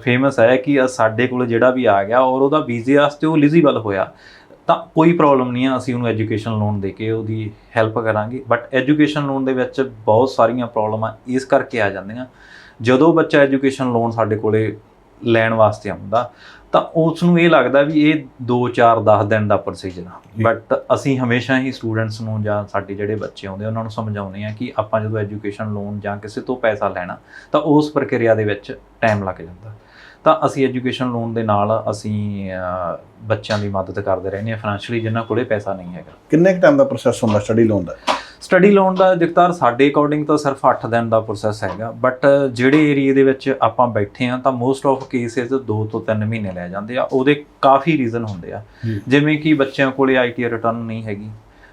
ਫੇਮਸ ਹੈ ਕਿ ਸਾਡੇ ਕੋਲ ਜਿਹੜਾ ਵੀ ਆ ਗਿਆ ਔਰ ਉਹਦਾ ਵੀਜ਼ੇ ਵਾਸਤੇ ਉਹ ਐਲੀਜੀਬਲ ਹੋਇਆ। ਤਾਂ ਕੋਈ ਪ੍ਰੋਬਲਮ ਨਹੀਂ ਆ ਅਸੀਂ ਉਹਨੂੰ ਐਜੂਕੇਸ਼ਨ ਲੋਨ ਦੇ ਕੇ ਉਹਦੀ ਹੈਲਪ ਕਰਾਂਗੇ। ਬਟ ਐਜੂਕੇਸ਼ਨ ਲੋਨ ਦੇ ਵਿੱਚ ਬਹੁਤ ਸਾਰੀਆਂ ਪ੍ਰੋਬਲਮਾਂ ਇਸ ਕਰਕੇ ਆ ਜਾਂਦੀਆਂ। ਜਦੋਂ ਬੱਚਾ ਐਜੂਕੇਸ਼ਨ ਲੋਨ ਸਾਡੇ ਕੋਲੇ ਲੈਣ ਵਾਸਤੇ ਆਉਂਦਾ ਤਾਂ ਉਸ ਨੂੰ ਇਹ ਲੱਗਦਾ ਵੀ ਇਹ 2 4 10 ਦਿਨ ਦਾ ਪ੍ਰੋਸੀਜਰ ਆ। ਬਟ ਅਸੀਂ ਹਮੇਸ਼ਾ ਹੀ ਸਟੂਡੈਂਟਸ ਨੂੰ ਜਾਂ ਸਾਡੇ ਜਿਹੜੇ ਬੱਚੇ ਆਉਂਦੇ ਉਹਨਾਂ ਨੂੰ ਸਮਝਾਉਂਦੇ ਆ ਕਿ ਆਪਾਂ ਜਦੋਂ ਐਜੂਕੇਸ਼ਨ ਲੋਨ ਜਾਂ ਕਿਸੇ ਤੋਂ ਪੈਸਾ ਲੈਣਾ ਤਾਂ ਉਸ ਪ੍ਰਕਿਰਿਆ ਦੇ ਵਿੱਚ ਟਾਈਮ ਲੱਗ ਜਾਂਦਾ। ਤਾਂ ਅਸੀਂ ਐਜੂਕੇਸ਼ਨ ਲੋਨ ਦੇ ਨਾਲ ਅਸੀਂ ਬੱਚਿਆਂ ਦੀ ਮਦਦ ਕਰਦੇ ਰਹਿੰਦੇ ਹਾਂ ਫਾਈਨੈਂਸ਼ੀਅਲੀ ਜਿਨ੍ਹਾਂ ਕੋਲੇ ਪੈਸਾ ਨਹੀਂ ਹੈਗਾ। ਕਿੰਨੇ ਕੁ ਟਾਈਮ ਦਾ ਪ੍ਰੋਸੈਸ ਹੁੰਦਾ ਸਟੱਡੀ ਲੋਨ ਦਾ? ਸਟੱਡੀ ਲੋਨ ਦਾ ਜਗਤਾਰ ਸਾਡੇ ਅਕੋਰਡਿੰਗ ਤਾਂ ਸਿਰਫ 8 ਦਿਨ ਦਾ ਪ੍ਰੋਸੈਸ ਹੈਗਾ ਬਟ ਜਿਹੜੇ ਏਰੀਆ ਦੇ ਵਿੱਚ ਆਪਾਂ ਬੈਠੇ ਆ ਤਾਂ ਮੋਸਟ ਆਫ ਕੇਸਿਸ 2 ਤੋਂ 3 ਮਹੀਨੇ ਲੈ ਜਾਂਦੇ ਆ ਉਹਦੇ ਕਾਫੀ ਰੀਜ਼ਨ ਹੁੰਦੇ ਆ। ਜਿਵੇਂ ਕਿ ਬੱਚਿਆਂ ਕੋਲੇ ਆਈਟੀ ਰਿਟਰਨ ਨਹੀਂ ਹੈਗੀ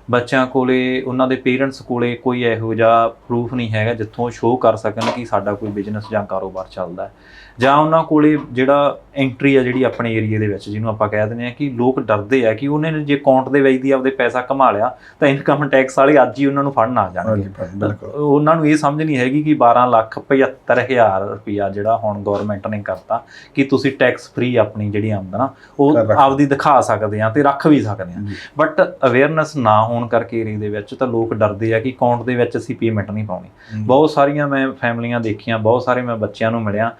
ਬੱਚਿਆਂ ਕੋਲੇ ਉਹਨਾਂ ਦੇ ਪੇਰੈਂਟਸ ਕੋਲੇ ਕੋਈ ਇਹੋ ਜਿਹਾ ਪ੍ਰੂਫ ਨਹੀਂ ਹੈਗਾ ਜਿੱਥੋਂ ਸ਼ੋਅ ਕਰ ਸਕਣ ਕਿ ਸਾਡਾ ਕੋਈ ਬਿਜ਼ਨਸ ਜਾਂ ਕਾਰੋਬਾਰ ਚੱਲਦਾ ਹੈ ਜਾਂ ਉਹਨਾਂ ਕੋਲੇ ਜਿਹੜਾ ਐਂਟਰੀ ਆ ਜਿਹੜੀ ਆਪਣੇ ਏਰੀਆ ਦੇ ਵਿੱਚ ਜਿਹਨੂੰ ਆਪਾਂ ਕਹਿ ਦਿੰਦੇ ਆ ਕਿ ਲੋਕ ਡਰਦੇ ਆ ਕਿ ਉਹਨੇ ਜੇ ਅਕਾਊਂਟ ਦੇ ਵਿੱਚ ਦੀ ਆਪਦੇ ਪੈਸਾ ਕਮਾ ਲਿਆ ਤਾਂ ਇਨਕਮ ਟੈਕਸ ਵਾਲੇ ਅੱਜ ਹੀ ਉਹਨਾਂ ਨੂੰ ਫੜਨ ਆ ਜਾਣਗੇ ਉਹਨਾਂ ਨੂੰ ਇਹ ਸਮਝ ਨਹੀਂ ਹੈਗੀ ਕਿ 12 ਲੱਖ 75000 ਰੁਪਇਆ ਜਿਹੜਾ ਹੁਣ ਗਵਰਨਮੈਂਟ ਨੇ ਕਰਤਾ ਕਿ ਤੁਸੀਂ ਟੈਕਸ ਫ੍ਰੀ ਆਪਣੀ ਜਿਹੜੀ ਆਮਦਨ ਆ ਉਹ ਆਪਦੀ ਦਿਖਾ ਸਕਦੇ ਆ ਤੇ ਰੱਖ ਵੀ ਸਕਦੇ ਆ। ਬਟ ਅਵੇਅਰਨੈਸ ਨਾ ਹੋਣ ਕਰਕੇ ਏਰੀਆ ਦੇ ਵਿੱਚ ਤਾਂ ਲੋਕ ਡਰਦੇ ਆ ਕਿ ਅਕਾਊਂਟ ਦੇ ਵਿੱਚ ਅਸੀਂ ਪੇਮੈਂਟ ਨਹੀਂ ਪਾਉਣੀ। ਬਹੁਤ ਸਾਰੀਆਂ ਮੈਂ ਫੈਮਲੀਆਂ ਦੇਖੀਆਂ ਬਹੁਤ ਸਾਰੇ ਮੈਂ ਬੱਚਿਆਂ ਨੂੰ ਮਿਲਿਆ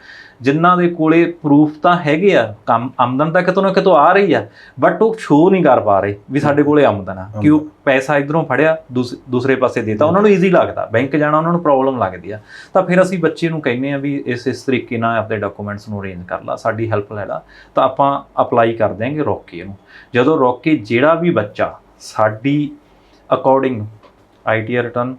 ਜਿਨ੍ਹਾਂ ਦੇ ਕੋਲੇ ਪ੍ਰੂਫ ਤਾਂ ਹੈਗੇ ਆ ਕੰਮ ਆਮਦਨ ਤਾਂ ਕਿਤੋਂ ਨਾ ਕਿਤੋਂ ਆ ਰਹੀ ਆ ਬਟ ਉਹ ਸ਼ੋਅ ਨਹੀਂ ਕਰ ਪਾ ਰਹੇ ਵੀ ਸਾਡੇ ਕੋਲੇ ਆਮਦਨ ਆ ਕਿ ਉਹ ਪੈਸਾ ਇਧਰੋਂ ਫੜਿਆ ਦੂਸ- ਦੂਸਰੇ ਪਾਸੇ ਦੇਤਾ ਉਹਨਾਂ ਨੂੰ ਈਜ਼ੀ ਲੱਗਦਾ ਬੈਂਕ ਜਾਣਾ ਉਹਨਾਂ ਨੂੰ ਪ੍ਰੋਬਲਮ ਲੱਗਦੀ ਆ। ਤਾਂ ਫਿਰ ਅਸੀਂ ਬੱਚੇ ਨੂੰ ਕਹਿੰਦੇ ਆ ਵੀ ਇਸ ਇਸ ਤਰੀਕੇ ਨਾਲ ਆਪਣੇ ਡਾਕੂਮੈਂਟਸ ਨੂੰ ਅਰੇਂਜ ਕਰ ਲਾ ਸਾਡੀ ਹੈਲਪ ਲੈ ਲਾ ਤਾਂ ਆਪਾਂ ਅਪਲਾਈ ਕਰ ਦਿਆਂਗੇ ਰੋਕ ਇਹਨੂੰ ਜਦੋਂ ਰੋਕ ਜਿਹੜਾ ਵੀ ਬੱਚਾ ਸਾਡੀ ਅਕੋਰਡਿੰਗ ਆਈਟੀ ਰਿਟਰਨ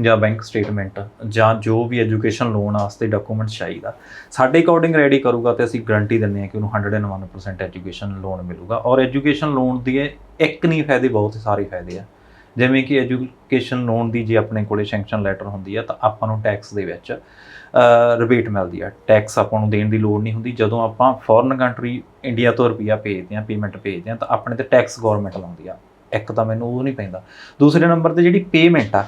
ਜਾਂ ਬੈਂਕ ਸਟੇਟਮੈਂਟ ਜਾਂ ਜੋ ਵੀ ਐਜੂਕੇਸ਼ਨ ਲੋਨ ਵਾਸਤੇ ਡਾਕੂਮੈਂਟ ਚਾਹੀਦਾ। ਸਾਡੇ ਅਕੋਰਡਿੰਗ ਰੈਡੀ ਕਰੂਗਾ ਤੇ ਅਸੀਂ ਗਾਰੰਟੀ ਦਿੰਦੇ ਹਾਂ ਕਿ ਉਹਨੂੰ 101% ਐਜੂਕੇਸ਼ਨ ਲੋਨ ਮਿਲੂਗਾ। ਔਰ ਐਜੂਕੇਸ਼ਨ ਲੋਨ ਦੀ ਇੱਕ ਨਹੀਂ ਫਾਇਦੇ, ਬਹੁਤ ਸਾਰੇ ਫਾਇਦੇ ਆ। ਜਿਵੇਂ ਕਿ ਐਜੂਕੇਸ਼ਨ ਲੋਨ ਦੀ ਜੇ ਆਪਣੇ ਕੋਲੇ ਸੈਂਕਸ਼ਨ ਲੈਟਰ ਹੁੰਦੀ ਆ, ਤਾਂ ਆਪਾਂ ਨੂੰ ਟੈਕਸ ਦੇ ਵਿੱਚ ਰਿਬੇਟ ਮਿਲਦੀ ਆ। ਟੈਕਸ ਆਪਾਂ ਨੂੰ ਦੇਣ ਦੀ ਲੋੜ ਨਹੀਂ ਹੁੰਦੀ। ਜਦੋਂ ਆਪਾਂ ਫੋਰਨ ਕੰਟਰੀ ਇੰਡੀਆ ਤੋਂ ਰੁਪਈਆ ਭੇਜਦੇ ਆ ਪੇਮੈਂਟ ਭੇਜਦੇ ਆ ਤਾਂ ਆਪਣੇ ਤੇ ਟੈਕਸ ਗਵਰਨਮੈਂਟ ਲਾਉਂਦੀ ਆ। ਇੱਕ ਤਾਂ ਮੈਨੂੰ ਉਹ ਨਹੀਂ ਪੈਂਦਾ। ਦੂਸਰੇ ਨੰਬਰ ਤੇ ਜਿਹੜੀ ਪੇਮੈਂਟ ਆ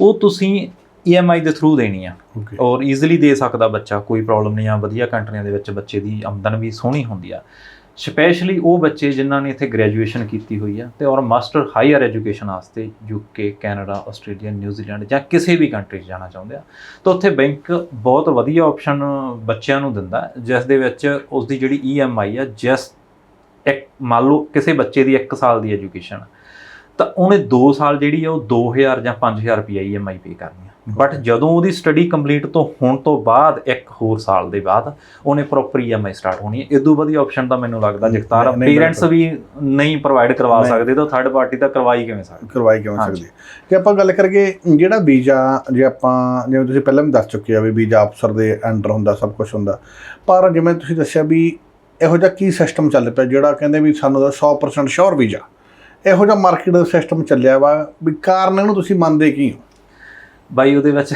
ਉਹ ਤੁਸੀਂ EMI ਦੇ ਥਰੂ ਦੇਣੀ ਆ। ਔਰ ਈਜ਼ੀਲੀ ਦੇ ਸਕਦਾ ਬੱਚਾ ਕੋਈ ਪ੍ਰੋਬਲਮ ਨਹੀਂ ਆ। ਵਧੀਆ ਕੰਟਰੀਆਂ ਦੇ ਵਿੱਚ ਬੱਚੇ ਦੀ ਆਮਦਨ ਵੀ ਸੋਹਣੀ ਹੁੰਦੀ ਆ। ਸਪੈਸ਼ਲੀ ਉਹ ਬੱਚੇ ਜਿਨ੍ਹਾਂ ਨੇ ਇੱਥੇ ਗ੍ਰੈਜੂਏਸ਼ਨ ਕੀਤੀ ਹੋਈ ਆ ਤੇ ਔਰ ਮਾਸਟਰ ਹਾਇਰ ਐਜੂਕੇਸ਼ਨ ਵਾਸਤੇ UK Canada Australia New Zealand ਜਾਂ ਕਿਸੇ ਵੀ ਕੰਟਰੀ 'ਚ ਜਾਣਾ ਚਾਹੁੰਦੇ ਆ। ਤਾਂ ਉੱਥੇ ਬੈਂਕ ਬਹੁਤ ਵਧੀਆ ਆਪਸ਼ਨ ਬੱਚਿਆਂ ਨੂੰ ਦਿੰਦਾ ਜਿਸ ਦੇ ਵਿੱਚ ਉਸ ਦੀ ਜਿਹੜੀ EMI ਆ ਜਸ ਇੱਕ ਮੰਨ ਲਓ ਕਿਸੇ ਬੱਚੇ ਦੀ 1 ਸਾਲ ਦੀ ਐਜੂਕੇਸ਼ਨ ਤਾਂ ਉਹਨੇ 2 ਸਾਲ ਜਿਹੜੀ ਆ ਉਹ 2000 ਜਾਂ 5000 ਰੁਪਏ EMI ਪੇ ਕਰਨੀ ਆ। ਬਟ ਜਦੋਂ ਉਹਦੀ ਸਟੱਡੀ ਕੰਪਲੀਟ ਤੋਂ ਹੋਣ ਤੋਂ ਬਾਅਦ ਇੱਕ ਹੋਰ ਸਾਲ ਦੇ ਬਾਅਦ ਉਹਨੇ ਪ੍ਰੋਪਰ EMI ਸਟਾਰਟ ਹੋਣੀ ਹੈ ਇਦੋਂ ਵਧੀਆ ਆਪਸ਼ਨ ਤਾਂ ਮੈਨੂੰ ਲੱਗਦਾ ਜਗਤਾਰ ਪੇਰੈਂਟਸ ਵੀ ਨਹੀਂ ਪ੍ਰੋਵਾਈਡ ਕਰਵਾ। ਸਕਦੇ ਤਾਂ ਥਰਡ ਪਾਰਟੀ ਤਾਂ ਕਰਵਾਈ ਕਿਵੇਂ ਸਕਦੇ? ਕਰਵਾਈ ਹਾਂਜੀ। ਸਕਦੀ? ਜੇ ਆਪਾਂ ਗੱਲ ਕਰੀਏ ਜਿਹੜਾ ਵੀਜ਼ਾ ਜੇ ਆਪਾਂ ਜਿਵੇਂ ਤੁਸੀਂ ਪਹਿਲਾਂ ਵੀ ਦੱਸ ਚੁੱਕੇ ਆ ਵੀ ਵੀਜ਼ਾ ਅਫਸਰ ਦੇ ਅੰਡਰ ਹੁੰਦਾ ਸਭ ਕੁਝ ਹੁੰਦਾ। ਪਰ ਜਿਵੇਂ ਤੁਸੀਂ ਦੱਸਿਆ ਵੀ ਇਹੋ ਜਿਹਾ ਕੀ ਸਿਸਟਮ ਚੱਲ ਪਿਆ ਜਿਹੜਾ ਕਹਿੰਦੇ ਵੀ ਸਾਨੂੰ ਦਾ 100% ਸ਼ੋਰ ਵੀਜ਼ਾ। ਇਹੋ ਜਿਹਾ ਮਾਰਕੀਟ ਦਾ ਸਿਸਟਮ ਚੱਲਿਆ ਵਾ ਵੀ ਕਾਰਨ ਇਹਨੂੰ ਤੁਸੀਂ ਮੰਨਦੇ ਕੀ ਹੋ? ਬਾਈ ਉਹਦੇ ਵਿੱਚ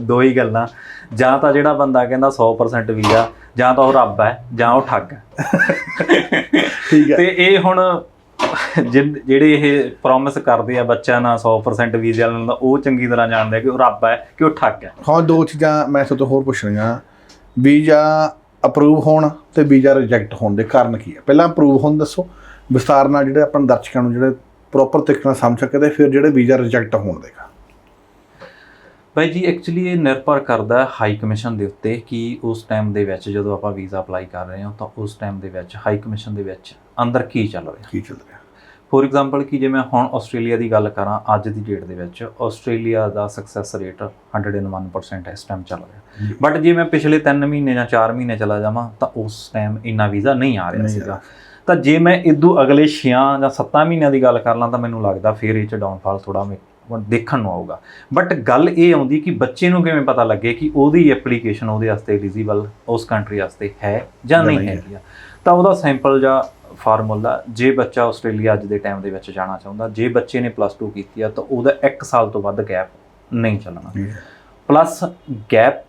ਦੋ ਹੀ ਗੱਲਾਂ। ਜਾਂ ਤਾਂ ਜਿਹੜਾ ਬੰਦਾ ਕਹਿੰਦਾ 100% ਵੀਜ਼ਾ ਜਾਂ ਤਾਂ ਉਹ ਰੱਬ ਹੈ ਜਾਂ ਉਹ ਠੱਗ ਹੈ ਠੀਕ ਹੈ। ਤੇ ਇਹ ਹੁਣ ਜਿਹੜੇ ਇਹ ਪ੍ਰੋਮਿਸ ਕਰਦੇ ਆ ਬੱਚਿਆਂ ਨਾਲ 100% ਵੀਜ਼ਾ ਲੈਣ ਦਾ ਉਹ ਚੰਗੀ ਤਰ੍ਹਾਂ ਜਾਣਦੇ ਆ ਕਿ ਉਹ ਰੱਬ ਹੈ ਕਿ ਉਹ ਠੱਗ ਹੈ ਹਾਂ ਦੋ ਚੀਜ਼ਾਂ ਮੈਂ ਤੁਹਾਡੇ ਤੋਂ ਹੋਰ ਪੁੱਛਣੀਆਂ। ਵੀਜ਼ਾ ਅਪਰੂਵ ਹੋਣ ਤੇ ਵੀਜ਼ਾ ਰਿਜੈਕਟ ਹੋਣ ਦੇ ਕਾਰਨ ਕੀ ਹੈ ਪਹਿਲਾਂ ਅਪਰੂਵ ਹੋਣ ਦੱਸੋ। ਵਿਸਤਾਰ ਨਾਲ ਜਿਹੜੇ ਆਪਣੇ ਦਰਸ਼ਕਾਂ ਨੂੰ ਜਿਹੜੇ ਪ੍ਰੋਪਰ ਤਰੀਕੇ ਨਾਲ ਸਮਝ ਸਕਦੇ ਫਿਰ ਜਿਹੜੇ ਵੀਜ਼ਾ ਰਿਜੈਕਟ ਹੋਣ ਦੇ ਭਾਈ ਜੀ ਐਕਚੁਅਲੀ ਇਹ ਨਿਰਭਰ ਕਰਦਾ ਹਾਈ ਕਮਿਸ਼ਨ ਦੇ ਉੱਤੇ ਕਿ ਉਸ ਟਾਈਮ ਦੇ ਵਿੱਚ ਜਦੋਂ ਆਪਾਂ ਵੀਜ਼ਾ ਅਪਲਾਈ ਕਰ ਰਹੇ ਹਾਂ ਤਾਂ ਉਸ ਟਾਈਮ ਦੇ ਵਿੱਚ ਹਾਈ ਕਮਿਸ਼ਨ ਦੇ ਵਿੱਚ ਅੰਦਰ ਕੀ ਚੱਲ ਰਿਹਾ? ਕੀ ਚੱਲ ਰਿਹਾ? ਫੋਰ ਐਗਜ਼ਾਮਪਲ ਕਿ ਜੇ ਮੈਂ ਹੁਣ ਆਸਟ੍ਰੇਲੀਆ ਦੀ ਗੱਲ ਕਰਾਂ ਅੱਜ ਦੀ ਡੇਟ ਦੇ ਵਿੱਚ ਆਸਟ੍ਰੇਲੀਆ ਦਾ ਸਕਸੈਸ ਰੇਟ 101% ਇਸ ਟਾਈਮ ਚੱਲ ਰਿਹਾ। ਬਟ ਜੇ ਮੈਂ ਪਿਛਲੇ 3 ਮਹੀਨੇ ਜਾਂ 4 ਮਹੀਨੇ ਚਲਾ ਜਾਵਾਂ ਤਾਂ ਉਸ ਟਾਈਮ ਇੰਨਾ ਵੀਜ਼ਾ ਨਹੀਂ ਆ ਰਿਹਾ ਸੀਗਾ। ਤਾਂ ਜੇ ਮੈਂ ਇਦੋਂ ਅਗਲੇ 6 ਜਾਂ 7 ਮਹੀਨਿਆਂ ਦੀ ਗੱਲ ਕਰ ਲਾਂ ਤਾਂ ਮੈਨੂੰ ਲੱਗਦਾ ਫੇਰ ਇਹ ਚ ਡਾਊਨਫਾਲ ਥੋੜਾ ਦੇਖਣ ਨੂੰ ਆਊਗਾ ਬਟ ਗੱਲ ਇਹ ਆਉਂਦੀ ਕਿ ਬੱਚੇ ਨੂੰ ਕਿਵੇਂ ਪਤਾ ਲੱਗੇ ਕਿ ਉਹਦੀ ਐਪਲੀਕੇਸ਼ਨ ਉਹਦੇ ਵਾਸਤੇ ਐਲੀਜੀਬਲ ਉਸ ਕੰਟਰੀ ਵਾਸਤੇ ਹੈ ਜਾਂ ਜਾਂ ਨਹੀਂ। ਹੈਗੀ ਤਾਂ ਉਹਦਾ ਸਿੰਪਲ ਜਿਹਾ ਫਾਰਮੂਲਾ ਜੇ ਬੱਚਾ ਆਸਟ੍ਰੇਲੀਆ ਅੱਜ ਦੇ ਟਾਈਮ ਦੇ ਵਿੱਚ ਜਾਣਾ ਚਾਹੁੰਦਾ ਜੇ ਬੱਚੇ ਨੇ ਪਲੱਸ 2 ਕੀਤੀ ਆ ਤਾਂ ਉਹਦਾ 1 ਸਾਲ ਤੋਂ ਵੱਧ ਗੈਪ ਨਹੀਂ ਚੱਲਣਾ ਜੀ। ਪਲੱਸ ਗੈਪ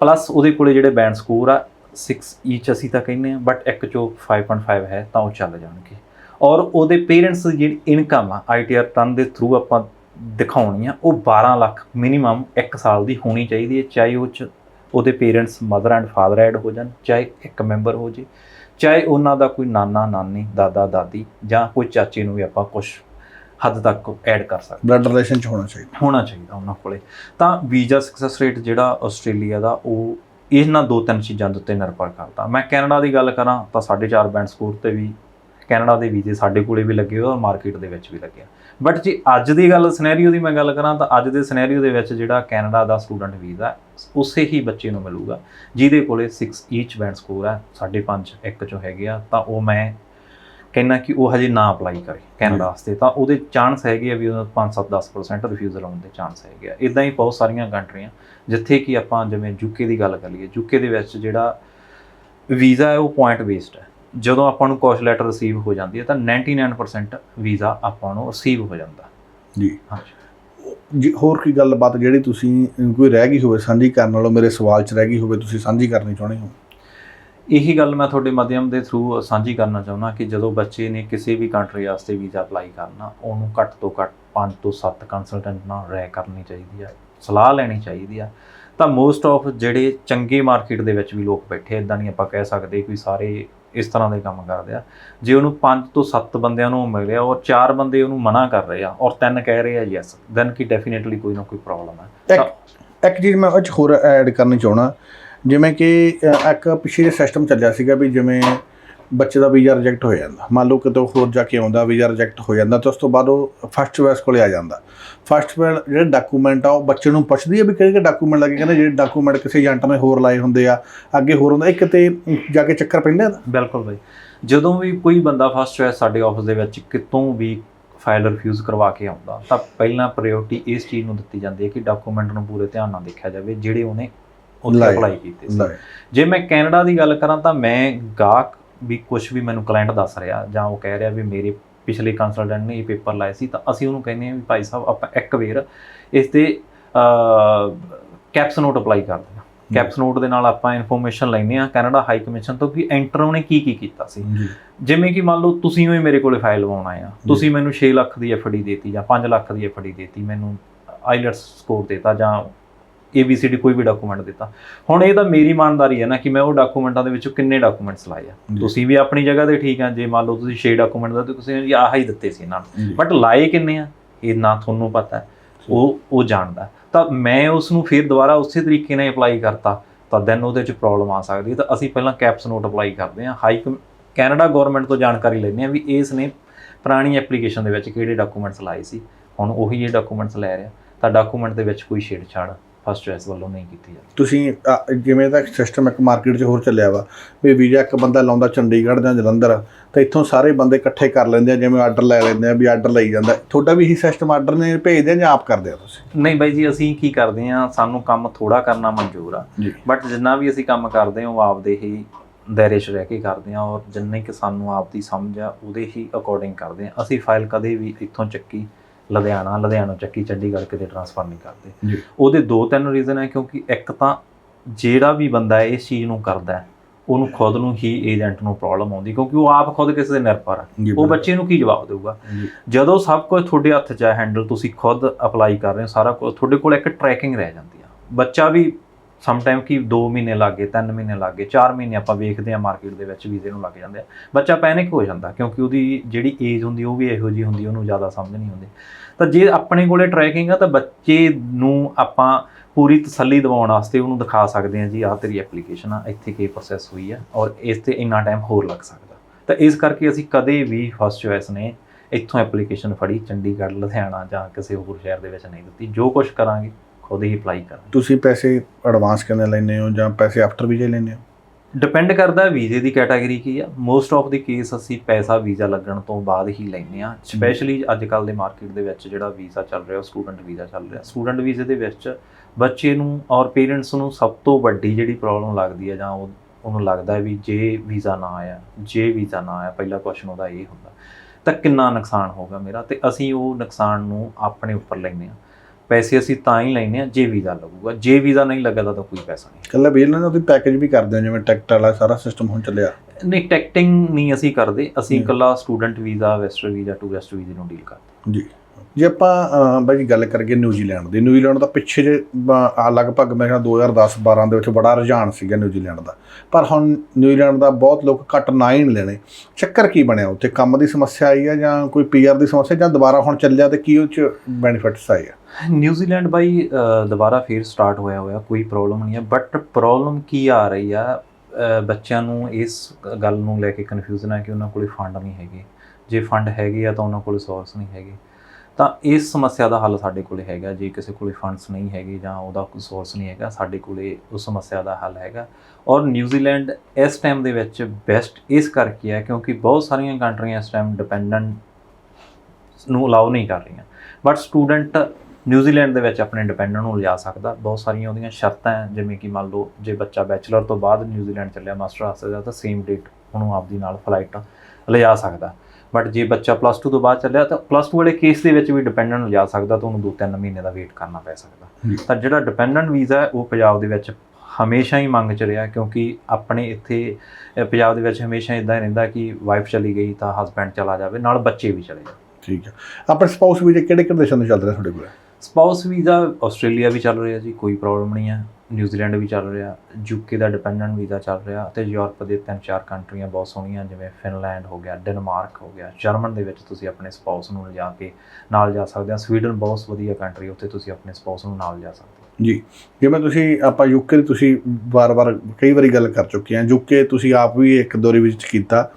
ਪਲੱਸ ਉਹਦੇ ਕੋਲੇ ਜਿਹੜੇ ਬੈਂਡ ਸਕੋਰ ਆ 6 ਈਚ ਅਸੀਂ ਤਾਂ ਕਹਿੰਦੇ ਆ ਬਟ ਇੱਕ ਚੋਂ 5.5 ਹੈ ਤਾਂ ਉਹ ਚੱਲ ਜਾਣਗੇ। ਔਰ ਉਹਦੇ ਪੇਰੈਂਟਸ ਦੀ ਜਿਹੜੀ ਇਨਕਮ ਆ ਆਈਟੀਆਰ ਟਨ ਦੇ ਥਰੂ ਆਪਾਂ ਦਿਖਾਉਣੀ ਆ ਉਹ 12 ਲੱਖ ਮਿਨੀਮਮ 1 ਸਾਲ ਦੀ ਹੋਣੀ ਚਾਹੀਦੀ ਹੈ ਚਾਹੇ ਉਹ ਚ ਉਹਦੇ parents mother and father add ਹੋ ਜਾਣ ਚਾਹੇ ਇੱਕ ਮੈਂਬਰ ਹੋ ਜੇ ਚਾਹੇ ਉਹਨਾਂ ਦਾ ਕੋਈ ਨਾਨਾ ਨਾਨੀ ਦਾਦਾ ਦਾਦੀ ਜਾਂ ਕੋਈ ਚਾਚੇ ਨੂੰ ਵੀ ਆਪਾਂ ਕੁਝ ਹੱਦ ਤੱਕ ਐਡ ਕਰ ਸਕਦੇ ਬਲੱਡ ਰਿਲੇਸ਼ਨ ਚ ਹੋਣਾ ਚਾਹੀਦਾ। ਹੋਣਾ ਚਾਹੀਦਾ ਉਹਨਾਂ ਕੋਲੇ। ਤਾਂ ਵੀਜ਼ਾ ਸਕਸੈਸ ਰੇਟ ਜਿਹੜਾ ਆਸਟ੍ਰੇਲੀਆ ਦਾ ਉਹ ਇਹਨਾਂ ਦੋ ਤਿੰਨ ਚੀਜ਼ਾਂ ਦੇ ਉੱਤੇ ਨਿਰਭਰ ਕਰਦਾ। ਮੈਂ ਕੈਨੇਡਾ ਦੀ ਗੱਲ ਕਰਾਂ ਤਾਂ 4.5 ਬੈਂਡ ਸਕੋਰ ਤੇ ਵੀ, ਕੈਨੇਡਾ ਦੇ ਵੀਜ਼ੇ ਸਾਡੇ ਕੋਲੇ ਵੀ ਲੱਗੇ ਹੋਏ ਔਰ ਮਾਰਕੀਟ ਦੇ ਵਿੱਚ ਵੀ ਲੱਗੇ ਆ। ਬਟ ਜੇ ਅੱਜ ਦੀ ਗੱਲ ਸਿਨੈਰੀਓ ਦੀ ਮੈਂ ਗੱਲ ਕਰਾਂ ਤਾਂ ਅੱਜ ਦੇ ਸਿਨੈਰੀਓ ਦੇ ਵਿੱਚ ਜਿਹੜਾ ਕੈਨੇਡਾ ਦਾ ਸਟੂਡੈਂਟ ਵੀਜ਼ਾ ਉਸੇ ਹੀ ਬੱਚੇ ਨੂੰ ਮਿਲੂਗਾ, ਜਿਹਦੇ ਕੋਲੇ 6 ਈਚ ਬੈਂਡ ਸਕੋਰ ਹੈ 5.5 ਇੱਕ ਚੋਂ ਹੈਗੇ ਆ, ਤਾਂ ਉਹ ਮੈਂ ਕਹਿੰਨਾ ਕਿ ਉਹ ਹਜੇ ਨਾ ਅਪਲਾਈ ਕਰੇ ਕੈਨੇਡਾ ਵਾਸਤੇ ਤਾਂ ਉਹਦੇ ਚਾਂਸ ਹੈਗੇ ਆ ਵੀ ਉਹਦਾ 5-7-10% ਰਿਫਿਊਜ਼ਲ ਹੋਣ ਦੇ ਚਾਂਸ ਹੈਗੇ ਆ। ਇਦਾਂ ਹੀ ਬਹੁਤ ਸਾਰੀਆਂ ਕੰਟਰੀਆਂ ਜਿੱਥੇ ਕਿ ਆਪਾਂ ਜਿਵੇਂ ਯੂਕੇ ਦੀ ਗੱਲ ਕਰੀਏ ਯੂਕੇ ਦੇ ਵਿੱਚ ਜਿਹੜਾ ਵੀਜ਼ਾ ਹੈ ਉਹ ਪੁਆਇੰਟ ਬੇਸਡ ਹੈ। ਜਦੋਂ ਆਪਾਂ ਨੂੰ ਕੋਸ਼ ਲੈਟਰ ਰਿਸੀਵ ਹੋ ਜਾਂਦੀ ਹੈ ਤਾਂ 99% ਵੀਜ਼ਾ ਆਪਾਂ ਨੂੰ ਰਿਸੀਵ ਹੋ ਜਾਂਦਾ। ਜੀ। ਹਾਂਜੀ ਜੀ। ਹੋਰ ਕੀ ਗੱਲਬਾਤ ਜਿਹੜੀ ਤੁਸੀਂ ਕੋਈ ਰਹਿ ਗਈ ਹੋਵੇ ਸਾਂਝੀ ਕਰਨ ਵਾਲੋ ਮੇਰੇ ਸਵਾਲ 'ਚ ਰਹਿ ਗਈ ਹੋਵੇ ਤੁਸੀਂ ਸਾਂਝੀ ਕਰਨੀ ਚਾਹੁੰਦੇ ਹੋ? ਇਹੀ ਗੱਲ ਮੈਂ ਤੁਹਾਡੇ ਮਾਧਿਅਮ ਦੇ ਥਰੂ ਸਾਂਝੀ ਕਰਨਾ ਚਾਹੁੰਦਾ ਕਿ ਜਦੋਂ ਬੱਚੇ ਨੇ ਕਿਸੇ ਵੀ ਕੰਟਰੀ ਵਾਸਤੇ ਵੀਜ਼ਾ ਅਪਲਾਈ ਕਰਨਾ, ਉਹਨੂੰ ਘੱਟ ਤੋਂ ਘੱਟ 5 ਤੋਂ 7 ਕੰਸਲਟੈਂਟ ਨਾਲ ਰਾਏ ਕਰਨੀ ਚਾਹੀਦੀ ਆ, ਸਲਾਹ ਲੈਣੀ ਚਾਹੀਦੀ ਆ। ਤਾਂ ਮੋਸਟ ਆਫ ਜਿਹੜੇ ਚੰਗੇ ਮਾਰਕੀਟ ਦੇ ਵਿੱਚ ਵੀ ਲੋਕ ਬੈਠੇ ਇਦਾਂ ਨਹੀਂ ਆਪਾਂ ਕਹਿ ਸਕਦੇ ਕਿ ਸਾਰੇ ਇਸ ਤਰ੍ਹਾਂ ਦੇ ਕੰਮ ਕਰਦੇ ਆ। ਜੇ ਉਹਨੂੰ 5 ਤੋਂ 7 ਬੰਦਿਆਂ ਨੂੰ ਮਿਲਿਆ ਔਰ 4 ਬੰਦੇ ਉਹਨੂੰ ਮਨਾ ਕਰ ਰਹੇ ਆ ਔਰ ਤਿੰਨ ਕਹਿ ਰਹੇ ਆ ਯੈਸ ਦੈਨ ਕਿ ਡੈਫੀਨਿਟਲੀ ਕੋਈ ਨਾ ਕੋਈ ਪ੍ਰੋਬਲਮ ਹੈ ਇੱਕ ਚੀਜ਼ ਮੈਂ ਉਹ ਹੋਰ ਐਡ ਕਰਨੀ ਚਾਹਣਾ ਜਿਵੇਂ ਕਿ ਅ, ਇੱਕ ਪਿਛਲੇ ਸਿਸਟਮ ਚੱਲਿਆ ਸੀਗਾ ਵੀ ਜਿਵੇਂ ਬੱਚੇ ਦਾ ਵੀਜ਼ਾ ਰਿਜੈਕਟ ਹੋ ਜਾਂਦਾ। ਮੰਨ ਲਓ ਕਿਤੇ ਹੋਰ ਜਾ ਕੇ ਆਉਂਦਾ ਵੀਜ਼ਾ ਰਿਜੈਕਟ ਹੋ ਜਾਂਦਾ ਤੇ ਉਸ ਤੋਂ ਬਾਅਦ ਉਹ ਫਸਟ ਚੋਇਸ ਕੋਲੇ ਆ ਜਾਂਦਾ। ਫਸਟ ਚੋਇਸ ਜਿਹੜੇ ਡਾਕੂਮੈਂਟ ਆ ਉਹ ਬੱਚੇ ਨੂੰ ਪੁੱਛਦੀ ਹੈ ਵੀ ਕਿਹੜੇ ਕਿਹੜੇ ਡਾਕੂਮੈਂਟ ਲੱਗੇ ਕਹਿੰਦੇ ਜਿਹੜੇ ਡਾਕੂਮੈਂਟ ਕਿਸੇ ਏਜੰਟ ਨੇ ਹੋਰ ਲਾਏ ਹੁੰਦੇ ਆ ਅੱਗੇ ਹੋਰ ਹੁੰਦਾ ਇੱਕ ਕਿਤੇ ਜਾ ਕੇ ਚੱਕਰ ਪੈਂਦਾ ਇਹਦਾ? ਬਿਲਕੁਲ ਬਾਈ। ਜਦੋਂ ਵੀ ਕੋਈ ਬੰਦਾ ਫਸਟ ਚੋਇਸ ਸਾਡੇ ਆਫਿਸ ਦੇ ਵਿੱਚ ਕਿਤੋਂ ਵੀ ਫਾਈਲ ਰਿਫਿਊਜ਼ ਕਰਵਾ ਕੇ ਆਉਂਦਾ ਤਾਂ ਪਹਿਲਾਂ ਪ੍ਰਾਇੋਰਟੀ ਇਸ ਚੀਜ਼ ਨੂੰ ਦਿੱਤੀ ਜਾਂਦੀ ਹੈ ਕਿ ਡਾਕੂਮੈਂਟ ਨੂੰ ਪੂਰੇ ਧਿਆਨ ਨਾਲ ਦੇਖਿਆ ਜਾਵੇ ਜਿਹੜੇ ਉਹਨੇ ਉੱਥੇ। ਅਪਲਾਈ ਕੀਤੇ ਸੀ। ਜੇ ਮੈਂ ਕੈਨੇਡਾ ਦੀ ਗੱਲ ਕਰਾਂ ਤਾਂ ਮੈਂ ਗਾਹਕ ਵੀ ਕੁਝ ਵੀ ਮੈਨੂੰ ਕਲਾਇੰਟ ਦੱਸ ਰਿਹਾ ਜਾਂ ਉਹ ਕਹਿ ਰਿਹਾ ਵੀ ਮੇਰੇ ਪਿਛਲੇ ਕੰਸਲਟੈਂਟ ਨੇ ਇਹ ਪੇਪਰ ਲਾਏ ਸੀ ਤਾਂ ਅਸੀਂ ਉਹਨੂੰ ਕਹਿੰਦੇ ਹਾਂ ਵੀ ਭਾਈ ਸਾਹਿਬ ਆਪਾਂ ਇੱਕ ਵਾਰ ਇਸ ਤੇ ਕੈਪਸ ਨੋਟ ਅਪਲਾਈ ਕਰਦੇ ਹਾਂ। ਕੈਪਸ ਨੋਟ ਦੇ ਨਾਲ ਆਪਾਂ ਇਨਫੋਰਮੇਸ਼ਨ ਲੈਂਦੇ ਆ ਕੈਨੇਡਾ ਹਾਈ ਕਮਿਸ਼ਨ ਤੋਂ ਕਿ ਐਂਟਰ ਉਹਨੇ ਕੀ ਕੀ ਕੀਤਾ ਸੀ। ਜਿਵੇਂ ਕਿ ਮੰਨ ਲਓ ਤੁਸੀਂ ਹੀ ਮੇਰੇ ਕੋਲੇ ਫਾਈਲ ਲਵਾਉਣ ਆਏ ਆ। ਤੁਸੀਂ ਮੈਨੂੰ 6 ਲੱਖ ਦੀ ਐਫਡੀ ਦੇਤੀ ਜਾਂ 5 ਲੱਖ ਦੀ ਐਫਡੀ ਦੇਤੀ ਮੈਨੂੰ ਆਈਲੈਟਸ ਸਕੋਰ ਦੇਤਾ ਜਾਂ ABCD ਕੋਈ ਵੀ ਡਾਕੂਮੈਂਟ ਦਿੱਤਾ। ਹੁਣ ਇਹ ਤਾਂ ਮੇਰੀ ਇਮਾਨਦਾਰੀ ਹੈ ਨਾ ਕਿ ਮੈਂ ਉਹ ਡਾਕੂਮੈਂਟਾਂ ਦੇ ਵਿੱਚੋਂ ਕਿੰਨੇ ਡਾਕੂਮੈਂਟਸ ਲਾਏ ਆ। ਤੁਸੀਂ ਵੀ ਆਪਣੀ ਜਗ੍ਹਾ ਤੇ ਠੀਕ ਆ ਜੇ ਮੰਨ ਲਓ ਤੁਸੀਂ 6 ਡਾਕੂਮੈਂਟ ਦਾ ਤੇ ਤੁਸੀਂ ਆਹ ਹੀ ਦਿੱਤੇ ਸੀ ਇਹਨਾਂ ਨੂੰ। ਬਟ ਲਾਏ ਕਿੰਨੇ ਆ? ਇਹ ਨਾ ਤੁਹਾਨੂੰ ਪਤਾ। ਉਹ ਉਹ ਜਾਣਦਾ। ਤਾਂ ਮੈਂ ਉਸ ਨੂੰ ਫਿਰ ਦੁਬਾਰਾ ਉਸੇ ਤਰੀਕੇ ਨਾਲ ਅਪਲਾਈ ਕਰਤਾ ਤਾਂ ਦੈਨ ਉਹਦੇ ਚ ਪ੍ਰੋਬਲਮ ਆ ਸਕਦੀ ਹੈ। ਤਾਂ ਅਸੀਂ ਪਹਿਲਾਂ ਕੈਪਸ ਨੋਟ ਅਪਲਾਈ ਕਰਦੇ ਹਾਂ। ਹਾਈ ਕੈਨੇਡਾ ਗਵਰਨਮੈਂਟ ਤੋਂ ਜਾਣਕਾਰੀ ਲੈਂਦੇ ਹਾਂ ਵੀ ਇਸ ਨੇ ਪੁਰਾਣੀ ਐਪਲੀਕੇਸ਼ਨ ਦੇ ਵਿੱਚ ਕਿਹੜੇ ਡਾਕੂਮੈਂਟਸ ਲਾਏ ਸੀ। ਹੁਣ ਉਹੀ ਇਹ ਡਾਕੂਮੈਂਟਸ ਲੈ ਰਿਹਾ। ਤਾਂ ਡਾਕੂਮੈਂਟ ਦੇ ਵਿੱਚ ਕੋਈ ਛੇੜਛਾੜ ਫਸਟ ਚੋਇਸ ਵੱਲੋਂ ਨਹੀਂ ਕੀਤੀ ਜਾਂਦੀ। ਤੁਸੀਂ ਅ, ਜਿਵੇਂ ਦਾ ਸਿਸਟਮ ਇੱਕ ਮਾਰਕੀਟ 'ਚ ਹੋਰ ਚੱਲਿਆ ਵਾ ਵੀ ਵੀਜ਼ਾ ਇੱਕ ਬੰਦਾ ਲਾਉਂਦਾ ਚੰਡੀਗੜ੍ਹ ਜਾਂ ਜਲੰਧਰ ਤਾਂ ਇੱਥੋਂ ਸਾਰੇ ਬੰਦੇ ਇਕੱਠੇ ਕਰ ਲੈਂਦੇ ਆ ਜਿਵੇਂ ਆਰਡਰ ਲੈ ਲੈਂਦੇ ਆ ਵੀ ਆਰਡਰ ਲਈ ਜਾਂਦਾ। ਤੁਹਾਡਾ ਵੀ ਇਹੀ ਸਿਸਟਮ ਆਰਡਰ ਨੇ ਭੇਜਦੇ ਆ ਜਾਂ ਆਪ ਕਰਦੇ ਆ ਤੁਸੀਂ? ਨਹੀਂ ਬਾਈ ਜੀ ਅਸੀਂ ਕੀ ਕਰਦੇ ਹਾਂ ਸਾਨੂੰ ਕੰਮ ਥੋੜਾ ਕਰਨਾ ਮਨਜ਼ੂਰ ਆ। ਜੀ। ਬਟ ਜਿੰਨਾ ਵੀ ਅਸੀਂ ਕੰਮ ਕਰਦੇ ਹਾਂ ਉਹ ਆਪਦੇ ਹੀ ਦਾਇਰੇ 'ਚ ਰਹਿ ਕੇ ਕਰਦੇ ਹਾਂ ਔਰ ਜਿੰਨੇ ਕਿ ਸਾਨੂੰ ਆਪਦੀ ਸਮਝ ਆ ਉਹਦੇ ਹੀ ਅਕੋਰਡਿੰਗ ਕਰਦੇ ਹਾਂ ਅਸੀਂ ਫਾਈਲ ਕਦੇ ਵੀ ਇੱਥੋਂ ਚੱਕੀ ਲੁਧਿਆਣਾ ਲੁਧਿਆਣਾ ਚੱਕੀ ਚੰਡੀਗੜ੍ਹ ਕਿਤੇ ਟਰਾਂਸਫਰ ਨਹੀਂ ਕਰਦੇ। ਉਹਦੇ ਦੋ ਤਿੰਨ ਰੀਜ਼ਨ ਹੈ ਕਿਉਂਕਿ ਇੱਕ ਤਾਂ ਜਿਹੜਾ ਵੀ ਬੰਦਾ ਇਸ ਚੀਜ਼ ਨੂੰ ਕਰਦਾ ਉਹਨੂੰ ਖੁਦ ਨੂੰ ਹੀ ਏਜੰਟ ਨੂੰ ਪ੍ਰੋਬਲਮ ਆਉਂਦੀ ਕਿਉਂਕਿ ਉਹ ਆਪ ਖੁਦ ਕਿਸੇ ਦੇ ਨਿਰਭਰ ਹੈ। ਉਹ ਬੱਚੇ ਨੂੰ ਕੀ ਜਵਾਬ ਦੇਊਗਾ? ਜਦੋਂ ਸਭ ਕੁਝ ਤੁਹਾਡੇ ਹੱਥ 'ਚ ਹੈ ਹੈਂਡਲ ਤੁਸੀਂ ਖੁਦ ਅਪਲਾਈ ਕਰ ਰਹੇ ਹੋ ਸਾਰਾ ਕੁਝ ਤੁਹਾਡੇ ਕੋਲ ਇੱਕ ਟਰੈਕਿੰਗ ਰਹਿ ਜਾਂਦੀ ਆ। ਬੱਚਾ ਵੀ ਸਮ ਟਾਈਮ ਕੀ 2 ਮਹੀਨੇ ਲੱਗੇ 3 ਮਹੀਨੇ ਲੱਗੇ 4 ਮਹੀਨੇ ਆਪਾਂ ਵੇਖਦੇ ਆ ਮਾਰਕੀਟ ਦੇ ਵਿੱਚ ਵੀਜ਼ੇ ਨੂੰ ਲੱਗ ਜਾਂਦੇ ਆ। ਬੱਚਾ ਪੈਨਿਕ ਹੋ ਜਾਂਦਾ ਕਿਉਂਕਿ ਉਹਦੀ ਜਿਹੜੀ ਏਜ ਹੁੰਦੀ ਉਹ ਵੀ ਇਹੋ ਜੀ ਹੁੰਦੀ, ਉਹਨੂੰ ਜ਼ਿਆਦਾ ਸਮਝ ਨਹੀਂ ਹੁੰਦੀ ਤਾਂ ਜੇ ਆਪਣੇ ਕੋਲੇ ਟਰੈਕਿੰਗ ਆ ਤਾਂ ਬੱਚੇ ਨੂੰ ਆਪਾਂ ਪੂਰੀ ਤਸੱਲੀ ਦਿਵਾਉਣ ਵਾਸਤੇ ਉਹਨੂੰ ਦਿਖਾ ਸਕਦੇ ਹਾਂ ਜੀ, ਆਹ ਤੇਰੀ ਐਪਲੀਕੇਸ਼ਨ ਆ, ਇੱਥੇ ਕੀ ਪ੍ਰੋਸੈਸ ਹੋਈ ਆ ਔਰ ਇਸ ਤੇ ਇੰਨਾ ਟਾਈਮ ਹੋਰ ਲੱਗ ਸਕਦਾ। ਤਾਂ ਇਸ ਕਰਕੇ ਅਸੀਂ ਕਦੇ ਵੀ ਫਸਟ ਚੋਇਸ ਨੇ ਇੱਥੋਂ ਐਪਲੀਕੇਸ਼ਨ ਫੜੀ, ਚੰਡੀਗੜ੍ਹ, ਲੁਧਿਆਣਾ ਜਾਂ ਕਿਸੇ ਹੋਰ ਸ਼ਹਿਰ ਦੇ ਵਿੱਚ ਨਹੀਂ ਦਿੱਤੀ। ਜੋ ਕੁਝ ਕਰਾਂਗੇ ਖੁਦ ਹੀ ਅਪਲਾਈ ਕਰਾਂਗੇ ਤੁਸੀਂ ਪੈਸੇ ਐਡਵਾਂਸ ਕਿੰਨੇ ਲੈਂਦੇ ਹੋ ਜਾਂ ਪੈਸੇ ਆਫਟਰ ਵੀਜ਼ਾ ਲੈਂਦੇ ਹੋ? ਡਿਪੈਂਡ ਕਰਦਾ ਵੀਜ਼ੇ ਦੀ ਕੈਟਾਗਰੀ ਕੀ ਆ। ਮੋਸਟ ਆਫ ਦੀ ਕੇਸ ਅਸੀਂ ਪੈਸਾ ਵੀਜ਼ਾ ਲੱਗਣ ਤੋਂ ਬਾਅਦ ਹੀ ਲੈਂਦੇ ਆ ਸਪੈਸ਼ਲੀ ਅੱਜ ਕੱਲ ਦੇ ਮਾਰਕੀਟ ਦੇ ਵਿੱਚ ਜਿਹੜਾ ਵੀਜ਼ਾ ਚੱਲ ਰਿਹਾ ਉਹ ਸਟੂਡੈਂਟ ਵੀਜ਼ਾ ਚੱਲ ਰਿਹਾ। ਸਟੂਡੈਂਟ ਵੀਜ਼ੇ ਦੇ ਵਿੱਚ ਬੱਚੇ ਨੂੰ ਔਰ ਪੇਰੈਂਟਸ ਨੂੰ ਸਭ ਤੋਂ ਵੱਡੀ ਜਿਹੜੀ ਪ੍ਰੋਬਲਮ ਲੱਗਦੀ ਹੈ ਜਾਂ ਉਹ ਉਹਨੂੰ ਲੱਗਦਾ ਹੈ ਵੀ ਜੇ ਵੀਜ਼ਾ ਨਾ ਆਇਆ ਜੇ ਵੀਜ਼ਾ ਨਾ ਆਇਆ ਪਹਿਲਾ ਕੁਐਸਚਨ ਉਹਦਾ ਇਹ ਹੁੰਦਾ ਤਾਂ ਕਿੰਨਾ ਨੁਕਸਾਨ ਹੋਗਾ ਮੇਰਾ? ਤੇ ਅਸੀਂ ਉਹ ਨੁਕਸਾਨ ਨੂੰ ਆਪਣੇ ਉੱਪਰ ਲੈਂਦੇ ਆ ਪੈਸੇ ਅਸੀਂ ਤਾਂ ਹੀ ਲੈਂਦੇ ਆ ਜੇ ਵੀਜ਼ਾ ਲੱਗੂਗਾ। ਜੇ ਵੀਜ਼ਾ ਨਹੀਂ ਲੱਗਦਾ ਤਾਂ ਕੋਈ ਪੈਸਾ ਨਹੀਂ। ਕੱਲਾ ਵੀਜ਼ਾ ਨਾਲ ਤੁਸੀਂ ਪੈਕੇਜ ਵੀ ਕਰਦੇ ਹੋ ਜਿਵੇਂ ਟਿਕਟ ਵਾਲਾ ਸਾਰਾ ਸਿਸਟਮ ਹੁਣ ਚੱਲਿਆ। ਨਹੀਂ ਟੈਕਟਿੰਗ ਨਹੀਂ ਅਸੀਂ ਕਰਦੇ। ਅਸੀਂ ਜੀ। ਇਕੱਲਾ student visa visitor visa tourist ਵੀਜ਼ੇ ਨੂੰ ਡੀਲ ਕਰਦੇ। ਜੀ। ਜੇ ਆਪਾਂ ਬਾਈ ਜੀ ਗੱਲ ਕਰੀਏ ਨਿਊਜ਼ੀਲੈਂਡ ਦੀ, ਨਿਊਜ਼ੀਲੈਂਡ ਦਾ ਪਿੱਛੇ ਜੇ ਬ- ਆ ਲਗਭਗ ਮੇਰੇ ਖਿਆਲ 2010 12 ਦੇ ਵਿੱਚ ਬੜਾ ਰੁਝਾਨ ਸੀਗਾ ਨਿਊਜ਼ੀਲੈਂਡ ਦਾ। ਪਰ ਹੁਣ ਨਿਊਜ਼ੀਲੈਂਡ ਦਾ ਬਹੁਤ ਲੋਕ ਘੱਟ ਨਾ ਹੀ ਨਹੀਂ ਲੈਣੇ। ਚੱਕਰ ਕੀ ਬਣਿਆ ਉੱਥੇ? ਕੰਮ ਦੀ ਸਮੱਸਿਆ ਆਈ ਆ ਜਾਂ ਕੋਈ ਪੀਆਰ ਦੀ ਸਮੱਸਿਆ ਜਾਂ ਦੁਬਾਰਾ ਹੁਣ ਚੱਲਿਆ ਤੇ ਕੀ ਉਹ ਚ ਬੈਨੀਫਿਟਸ ਆਏ ਆ? ਨਿਊਜ਼ੀਲੈਂਡ ਬਾਈ ਦੁਬਾਰਾ ਫੇਰ ਸਟਾਰਟ ਹੋਇਆ ਹੋਇਆ, ਕੋਈ ਪ੍ਰੋਬਲਮ ਨਹੀਂ ਹੈ ਬਟ ਪ੍ਰੋਬਲਮ ਕੀ ਆ ਰਹੀ ਆ? ਬੱਚਿਆਂ ਨੂੰ ਇਸ ਗੱਲ ਨੂੰ ਲੈ ਕੇ ਕਨਫਿਊਜ਼ਨ ਆ ਕਿ ਉਹਨਾਂ ਕੋਲੇ ਫੰਡ ਨਹੀਂ ਹੈਗੇ। ਜੇ ਫੰਡ ਹੈਗੇ ਆ ਤਾਂ ਉਹਨਾਂ ਕੋਲ ਸੋਰਸ ਨਹੀਂ ਹੈਗੇ। ਤਾਂ ਇਸ ਸਮੱਸਿਆ ਦਾ ਹੱਲ ਸਾਡੇ ਕੋਲੇ ਹੈਗਾ, ਜੇ ਕਿਸੇ ਕੋਲੇ ਫੰਡਸ ਨਹੀਂ ਹੈਗੇ ਜਾਂ ਉਹਦਾ ਕੋਈ ਸੋਰਸ ਨਹੀਂ ਹੈਗਾ, ਸਾਡੇ ਕੋਲੇ ਉਸ ਸਮੱਸਿਆ ਦਾ ਹੱਲ ਹੈਗਾ। ਔਰ ਨਿਊਜ਼ੀਲੈਂਡ ਇਸ ਟਾਈਮ ਦੇ ਵਿੱਚ ਬੈਸਟ ਇਸ ਕਰਕੇ ਹੈ ਕਿਉਂਕਿ ਬਹੁਤ ਸਾਰੀਆਂ ਕੰਟਰੀਆਂ ਇਸ ਟਾਈਮ ਡਿਪੈਂਡੈਂਟ ਨੂੰ ਅਲਾਉ ਨਹੀਂ ਕਰ ਰਹੀਆਂ। ਬਟ ਸਟੂਡੈਂਟ ਨਿਊਜ਼ੀਲੈਂਡ ਦੇ ਵਿੱਚ ਆਪਣੇ ਡਿਪੈਂਡੈਂਟ ਨੂੰ ਲਿਜਾ ਸਕਦਾ। ਬਹੁਤ ਸਾਰੀਆਂ ਉਹਦੀਆਂ ਸ਼ਰਤਾਂ ਹੈ, ਜਿਵੇਂ ਕਿ ਮੰਨ ਲਓ ਜੇ ਬੱਚਾ ਬੈਚਲਰ ਤੋਂ ਬਾਅਦ ਨਿਊਜ਼ੀਲੈਂਡ ਚੱਲਿਆ ਮਾਸਟਰ ਵਾਸਤੇ ਦਾ, ਤਾਂ ਸੇਮ ਡੇਟ ਉਹਨੂੰ ਆਪਦੀ ਨਾਲ ਫਲਾਈਟ ਲਿਜਾ ਸਕਦਾ। ਬਟ ਜੇ ਬੱਚਾ ਪਲੱਸ 2 ਤੋਂ ਬਾਅਦ ਚੱਲਿਆ ਤਾਂ ਪਲੱਸ 2 ਵਾਲੇ ਕੇਸ ਦੇ ਵਿੱਚ ਵੀ ਡਿਪੈਂਡੈਂਟ ਲਿਜਾ ਸਕਦਾ ਤਾਂ ਉਹਨੂੰ 2-3 ਮਹੀਨੇ ਦਾ ਵੇਟ ਕਰਨਾ ਪੈ ਸਕਦਾ। ਜੀ। ਤਾਂ ਜਿਹੜਾ ਡਿਪੈਂਡੈਂਟ ਵੀਜ਼ਾ ਹੈ ਉਹ ਪੰਜਾਬ ਦੇ ਵਿੱਚ ਹਮੇਸ਼ਾ ਹੀ ਮੰਗ ਚ ਰਿਹਾ ਕਿਉਂਕਿ ਆਪਣੇ ਇੱਥੇ ਪੰਜਾਬ ਦੇ ਵਿੱਚ ਹਮੇਸ਼ਾ ਇਦਾਂ ਹੀ ਰਹਿੰਦਾ ਕਿ ਵਾਈਫ ਚਲੀ ਗਈ ਤਾਂ ਹਸਬੈਂਡ ਚਲਾ ਜਾਵੇ ਨਾਲ ਬੱਚੇ ਵੀ ਚਲੇ ਜਾਣ। ਠੀਕ ਹੈ। ਆਪਣੇ ਸਪਾਊਸ ਵੀਜ਼ੇ ਕਿਹੜੇ ਕਿਹੜੇ ਦੇਸ਼ਾਂ ਦੇ ਚੱਲ ਰਹੇ ਤੁਹਾਡੇ ਕੋਲ? ਸਪਾਊਸ ਵੀਜ਼ਾ ਆਸਟ੍ਰੇਲੀਆ ਵੀ ਚੱਲ ਰਿਹਾ ਜੀ ਕੋਈ ਪ੍ਰੋਬਲਮ ਨਹੀਂ ਹੈ। ਨਿਊਜ਼ੀਲੈਂਡ ਵੀ ਚੱਲ ਰਿਹਾ ਯੂਕੇ ਦਾ ਡਿਪੈਂਡੈਂਟ ਵੀਜ਼ਾ ਚੱਲ ਰਿਹਾ ਤੇ ਯੂਰਪ ਦੇ ਤਿੰਨ ਚਾਰ ਕੰਟਰੀਆਂ ਬਹੁਤ ਸੋਹਣੀਆਂ ਜਿਵੇਂ ਫਿਨਲੈਂਡ ਹੋ ਗਿਆ ਡੈਨਮਾਰਕ ਹੋ ਗਿਆ ਜਰਮਨ ਦੇ ਵਿੱਚ ਤੁਸੀਂ ਆਪਣੇ ਸਪਾਊਸ ਨੂੰ ਲਿਜਾ ਕੇ ਨਾਲ ਜਾ ਸਕਦੇ ਆ ਸਵੀਡਨ ਬਹੁਤ ਵਧੀਆ ਕੰਟਰੀ ਉੱਥੇ ਤੁਸੀਂ ਆਪਣੇ ਸਪਾਊਸ ਨੂੰ ਨਾਲ ਜਾ ਸਕਦੇ ਜੀ ਜਿਵੇਂ ਤੁਸੀਂ ਆਪਾਂ ਯੂਕੇ ਦੀ ਤੁਸੀਂ ਵਾਰ-ਵਾਰ ਕਈ ਵਾਰੀ ਗੱਲ ਕਰ ਚੁੱਕੇ ਆ ਯੂਕੇ ਤੁਸੀਂ ਆਪ ਵੀ ਇੱਕ ਦੋਰੀ ਵਿਜ਼ਿਟ ਕੀਤਾ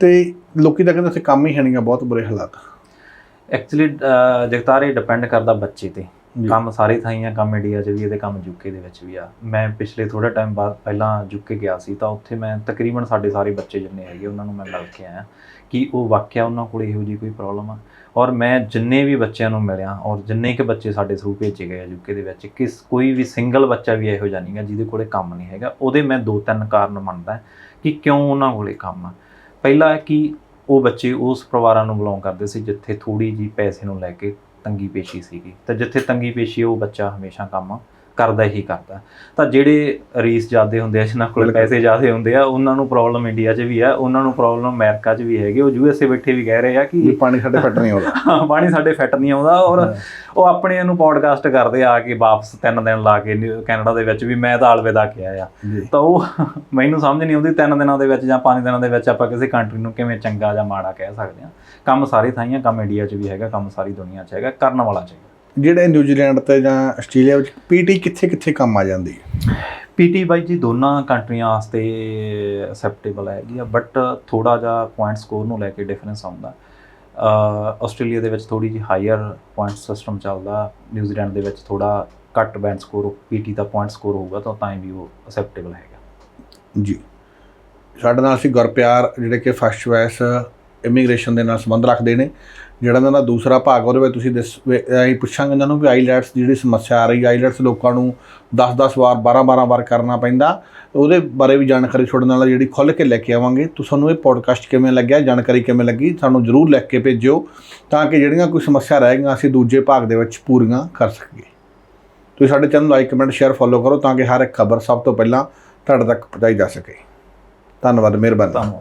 ਤੇ ਲੋਕੀ ਤਾਂ ਕਹਿੰਦੇ ਉੱਥੇ ਕੰਮ ਹੀ ਹੈ ਨਹੀਂਗਾ ਬਹੁਤ ਬੁਰੇ ਹਾਲਾਤ ਐਕਚੁਅਲੀ ਜਗਤਾਰ ਡਿਪੈਂਡ ਕਰਦਾ ਬੱਚੇ ਤੇ। ਕੰਮ ਸਾਰੇ ਥਾਈਂ ਆ ਕੰਮ ਇੰਡੀਆ 'ਚ ਵੀ, ਇਹਦੇ ਕੰਮ ਯੂਕੇ ਦੇ ਵਿੱਚ ਵੀ ਆ। ਮੈਂ ਪਿਛਲੇ ਥੋੜਾ ਟਾਈਮ ਬਾਅਦ ਪਹਿਲਾਂ ਯੂਕੇ ਗਿਆ ਸੀ, ਤਾਂ ਉੱਥੇ ਮੈਂ ਤਕਰੀਬਨ ਸਾਡੇ ਸਾਰੇ ਬੱਚੇ ਜਿੰਨੇ ਹੈਗੇ, ਉਹਨਾਂ ਨੂੰ ਮੈਂ ਮਿਲ ਕੇ ਆਇਆ ਕਿ ਉਹ ਵਾਕਿਆ ਉਹਨਾਂ ਕੋਲ ਇਹੋ ਜਿਹੀ ਕੋਈ ਪ੍ਰੋਬਲਮ ਆ। ਔਰ ਮੈਂ ਜਿੰਨੇ ਵੀ ਬੱਚਿਆਂ ਨੂੰ ਮਿਲਿਆ, ਔਰ ਜਿੰਨੇ ਕਿ ਬੱਚੇ ਸਾਡੇ ਥਰੂ ਭੇਜੇ ਗਏ ਆ ਯੂਕੇ ਦੇ ਵਿੱਚ, ਕਿਸ ਕੋਈ ਵੀ ਸਿੰਗਲ ਬੱਚਾ ਵੀ ਇਹੋ ਜਿਹਾ ਨਹੀਂਗਾ ਜਿਹਦੇ ਕੋਲੇ ਕੰਮ ਨਹੀਂ ਹੈਗਾ, ਉਹਦੇ ਮੈਂ ਦੋ ਤਿੰਨ ਕਾਰਨ ਮੰਨਦਾ ਕਿ ਕਿਉਂ ਉਹਨਾਂ ਕੋਲੇ ਕੰਮ ਆ। ਪਹਿਲਾ ਹੈ ਕਿ ਉਹ ਬੱਚੇ ਉਸ ਪਰਿਵਾਰਾਂ ਨੂੰ ਬਿਲੋਂਗ ਕਰਦੇ ਸੀ, ਜਿੱਥੇ ਥੋੜੀ ਜੀ ਪੈਸੇ ਨੂੰ ਲੈ ਕੇ ਤੰਗੀ ਪੇਸ਼ੀ ਸੀਗੀ। ਤੇ ਜਿੱਥੇ ਤੰਗੀ ਪੇਸ਼ੀ ਉਹ ਬੱਚਾ ਹਮੇਸ਼ਾ ਕੰਮ ਕਰਦਾ ਹੀ ਕਰਦਾ। ਤਾਂ ਜਿਹੜੇ ਰੀਸ ਜ਼ਿਆਦੇ ਹੁੰਦੇ ਆ ਜਿਨ੍ਹਾਂ ਕੋਲ। ਪੈਸੇ ਜ਼ਿਆਦੇ ਹੁੰਦੇ ਆ ਉਹਨਾਂ ਨੂੰ ਪ੍ਰੋਬਲਮ ਇੰਡੀਆ 'ਚ ਵੀ ਆ ਉਹਨਾਂ ਨੂੰ ਪ੍ਰੋਬਲਮ ਅਮਰੀਕਾ 'ਚ ਵੀ ਹੈਗੀ। ਉਹ ਯੂਐਸਏ ਬੈਠੇ ਵੀ ਕਹਿ ਰਹੇ ਆ ਕਿ ਪਾਣੀ ਸਾਡੇ ਫਟ ਨਹੀਂ ਆਉਂਦਾ। ਹਾਂ, ਪਾਣੀ ਸਾਡੇ ਫਿੱਟ ਨਹੀਂ ਆਉਂਦਾ ਔਰ। ਉਹ ਆਪਣੇ ਨੂੰ ਪੋਡਕਾਸਟ ਕਰਦੇ ਆ ਕੇ ਵਾਪਸ ਤਿੰਨ ਦਿਨ ਲਾ ਕੇ ਕੈਨੇਡਾ ਦੇ ਵਿੱਚ ਵੀ ਮੈਂ ਤਾਂ ਅਲਵਿਦਾ ਕਿਹਾ ਆ। ਜੀ। ਤਾਂ ਉਹ ਮੈਨੂੰ ਸਮਝ ਨਹੀਂ ਆਉਂਦੀ ਤਿੰਨ ਦਿਨਾਂ ਦੇ ਵਿੱਚ ਜਾਂ ਪੰਜ ਦਿਨਾਂ ਦੇ ਵਿੱਚ ਆਪਾਂ ਕਿਸੇ ਕੰਟਰੀ ਨੂੰ ਕਿਵੇਂ ਚੰਗਾ ਜਾਂ ਮਾੜਾ ਕਹਿ ਸਕਦੇ ਹਾਂ ਕੰਮ ਸਾਰੇ ਥਾਈਆਂ ਕੰਮ ਇੰਡੀਆ 'ਚ ਵੀ ਹੈਗਾ ਕੰਮ ਸਾਰੀ ਦੁਨੀਆ 'ਚ ਹੈਗਾ ਕਰਨ ਵਾਲਾ ਚਾਹੀਦਾ। ਜਿਹੜੇ ਨਿਊਜ਼ੀਲੈਂਡ ਤੇ ਜਾਂ ਆਸਟ੍ਰੇਲੀਆ ਵਿੱਚ ਪੀਟੀ ਕਿੱਥੇ ਕਿੱਥੇ ਕੰਮ ਆ ਜਾਂਦੀ? ਹੈ ਪੀਟੀ ਬਾਈ ਜੀ ਦੋਨਾਂ ਕੰਟਰੀਆਂ ਵਾਸਤੇ ਅਸੈਪਟੇਬਲ ਹੈਗੀ ਆ ਬਟ ਥੋੜਾ ਜਿਹਾ ਪੁਆਇੰਟ ਸਕੋਰ ਨੂੰ ਲੈ ਕੇ ਡਿਫਰੈਂਸ ਆਉਂਦਾ। ਆਸਟ੍ਰੇਲੀਆ ਦੇ ਵਿੱਚ ਥੋੜੀ ਜਿਹੀ ਹਾਈਅਰ ਪੁਆਇੰਟ ਸਿਸਟਮ ਚੱਲਦਾ ਨਿਊਜ਼ੀਲੈਂਡ ਦੇ ਵਿੱਚ ਥੋੜਾ ਘੱਟ ਬੈਂਡ ਸਕੋਰ ਪੀਟੀ ਦਾ ਪੁਆਇੰਟ ਸਕੋਰ ਹੋਊਗਾ ਤਾਂ ਤਾਂ ਵੀ ਉਹ ਅਸੈਪਟੇਬਲ ਹੈਗਾ। ਜੀ। ਸਾਡੇ ਨਾਲ ਅਸੀਂ ਗੁਰਪਿਆਰ ਜਿਹੜੇ ਕਿ ਫਸਟ ਚੁਆਇਸ ਇਮੀਗ੍ਰੇਸ਼ਨ ਦੇ ਨਾਲ ਸੰਬੰਧ ਰੱਖਦੇ ਨੇ। ਜਿਹੜਾ ਇਹਨਾਂ ਦਾ ਦੂਸਰਾ ਭਾਗ, ਉਹਦੇ ਵਿੱਚ ਤੁਸੀਂ ਦਿਸ ਵੀ ਪੁੱਛਾਂਗੇ ਇਹਨਾਂ ਨੂੰ ਵੀ ਆਈਲੈਟਸ ਦੀ ਜਿਹੜੀ ਸਮੱਸਿਆ ਆ ਰਹੀ, ਆਈਲੈਟਸ ਲੋਕਾਂ ਨੂੰ 10-10 ਵਾਰ 12-12 ਵਾਰ ਕਰਨਾ ਪੈਂਦਾ। ਉਹਦੇ ਬਾਰੇ ਵੀ ਜਾਣਕਾਰੀ ਛੋੜਨ ਨਾਲ ਜਿਹੜੀ ਖੁੱਲ੍ਹ ਕੇ ਲੈ ਕੇ ਆਵਾਂਗੇ। ਤੁਸੀਂ ਸਾਨੂੰ ਇਹ ਪੋਡਕਾਸਟ ਕਿਵੇਂ ਲੱਗਿਆ, ਜਾਣਕਾਰੀ ਕਿਵੇਂ ਲੱਗੀ, ਸਾਨੂੰ ਜਰੂਰ ਲਿਖ ਕੇ ਭੇਜਿਓ ਤਾਂ ਕਿ ਜਿਹੜੀਆਂ ਕੋਈ ਸਮੱਸਿਆ ਰਹਿ ਗਈਆਂ, ਅਸੀਂ ਦੂਜੇ ਭਾਗ ਦੇ ਵਿੱਚ ਪੂਰੀਆਂ ਕਰ ਸਕੀਏ। ਤੁਸੀਂ ਸਾਡੇ channel like comment share follow ਕਰੋ ਤਾਂ ਕਿ ਹਰ ਇੱਕ ਖਬਰ ਸਭ ਤੋਂ ਪਹਿਲਾਂ ਤੁਹਾਡੇ ਤੱਕ ਪਹੁੰਚਾਈ ਜਾ ਸਕੇ। ਧੰਨਵਾਦ, ਮਿਹਰਬਾਨੀ।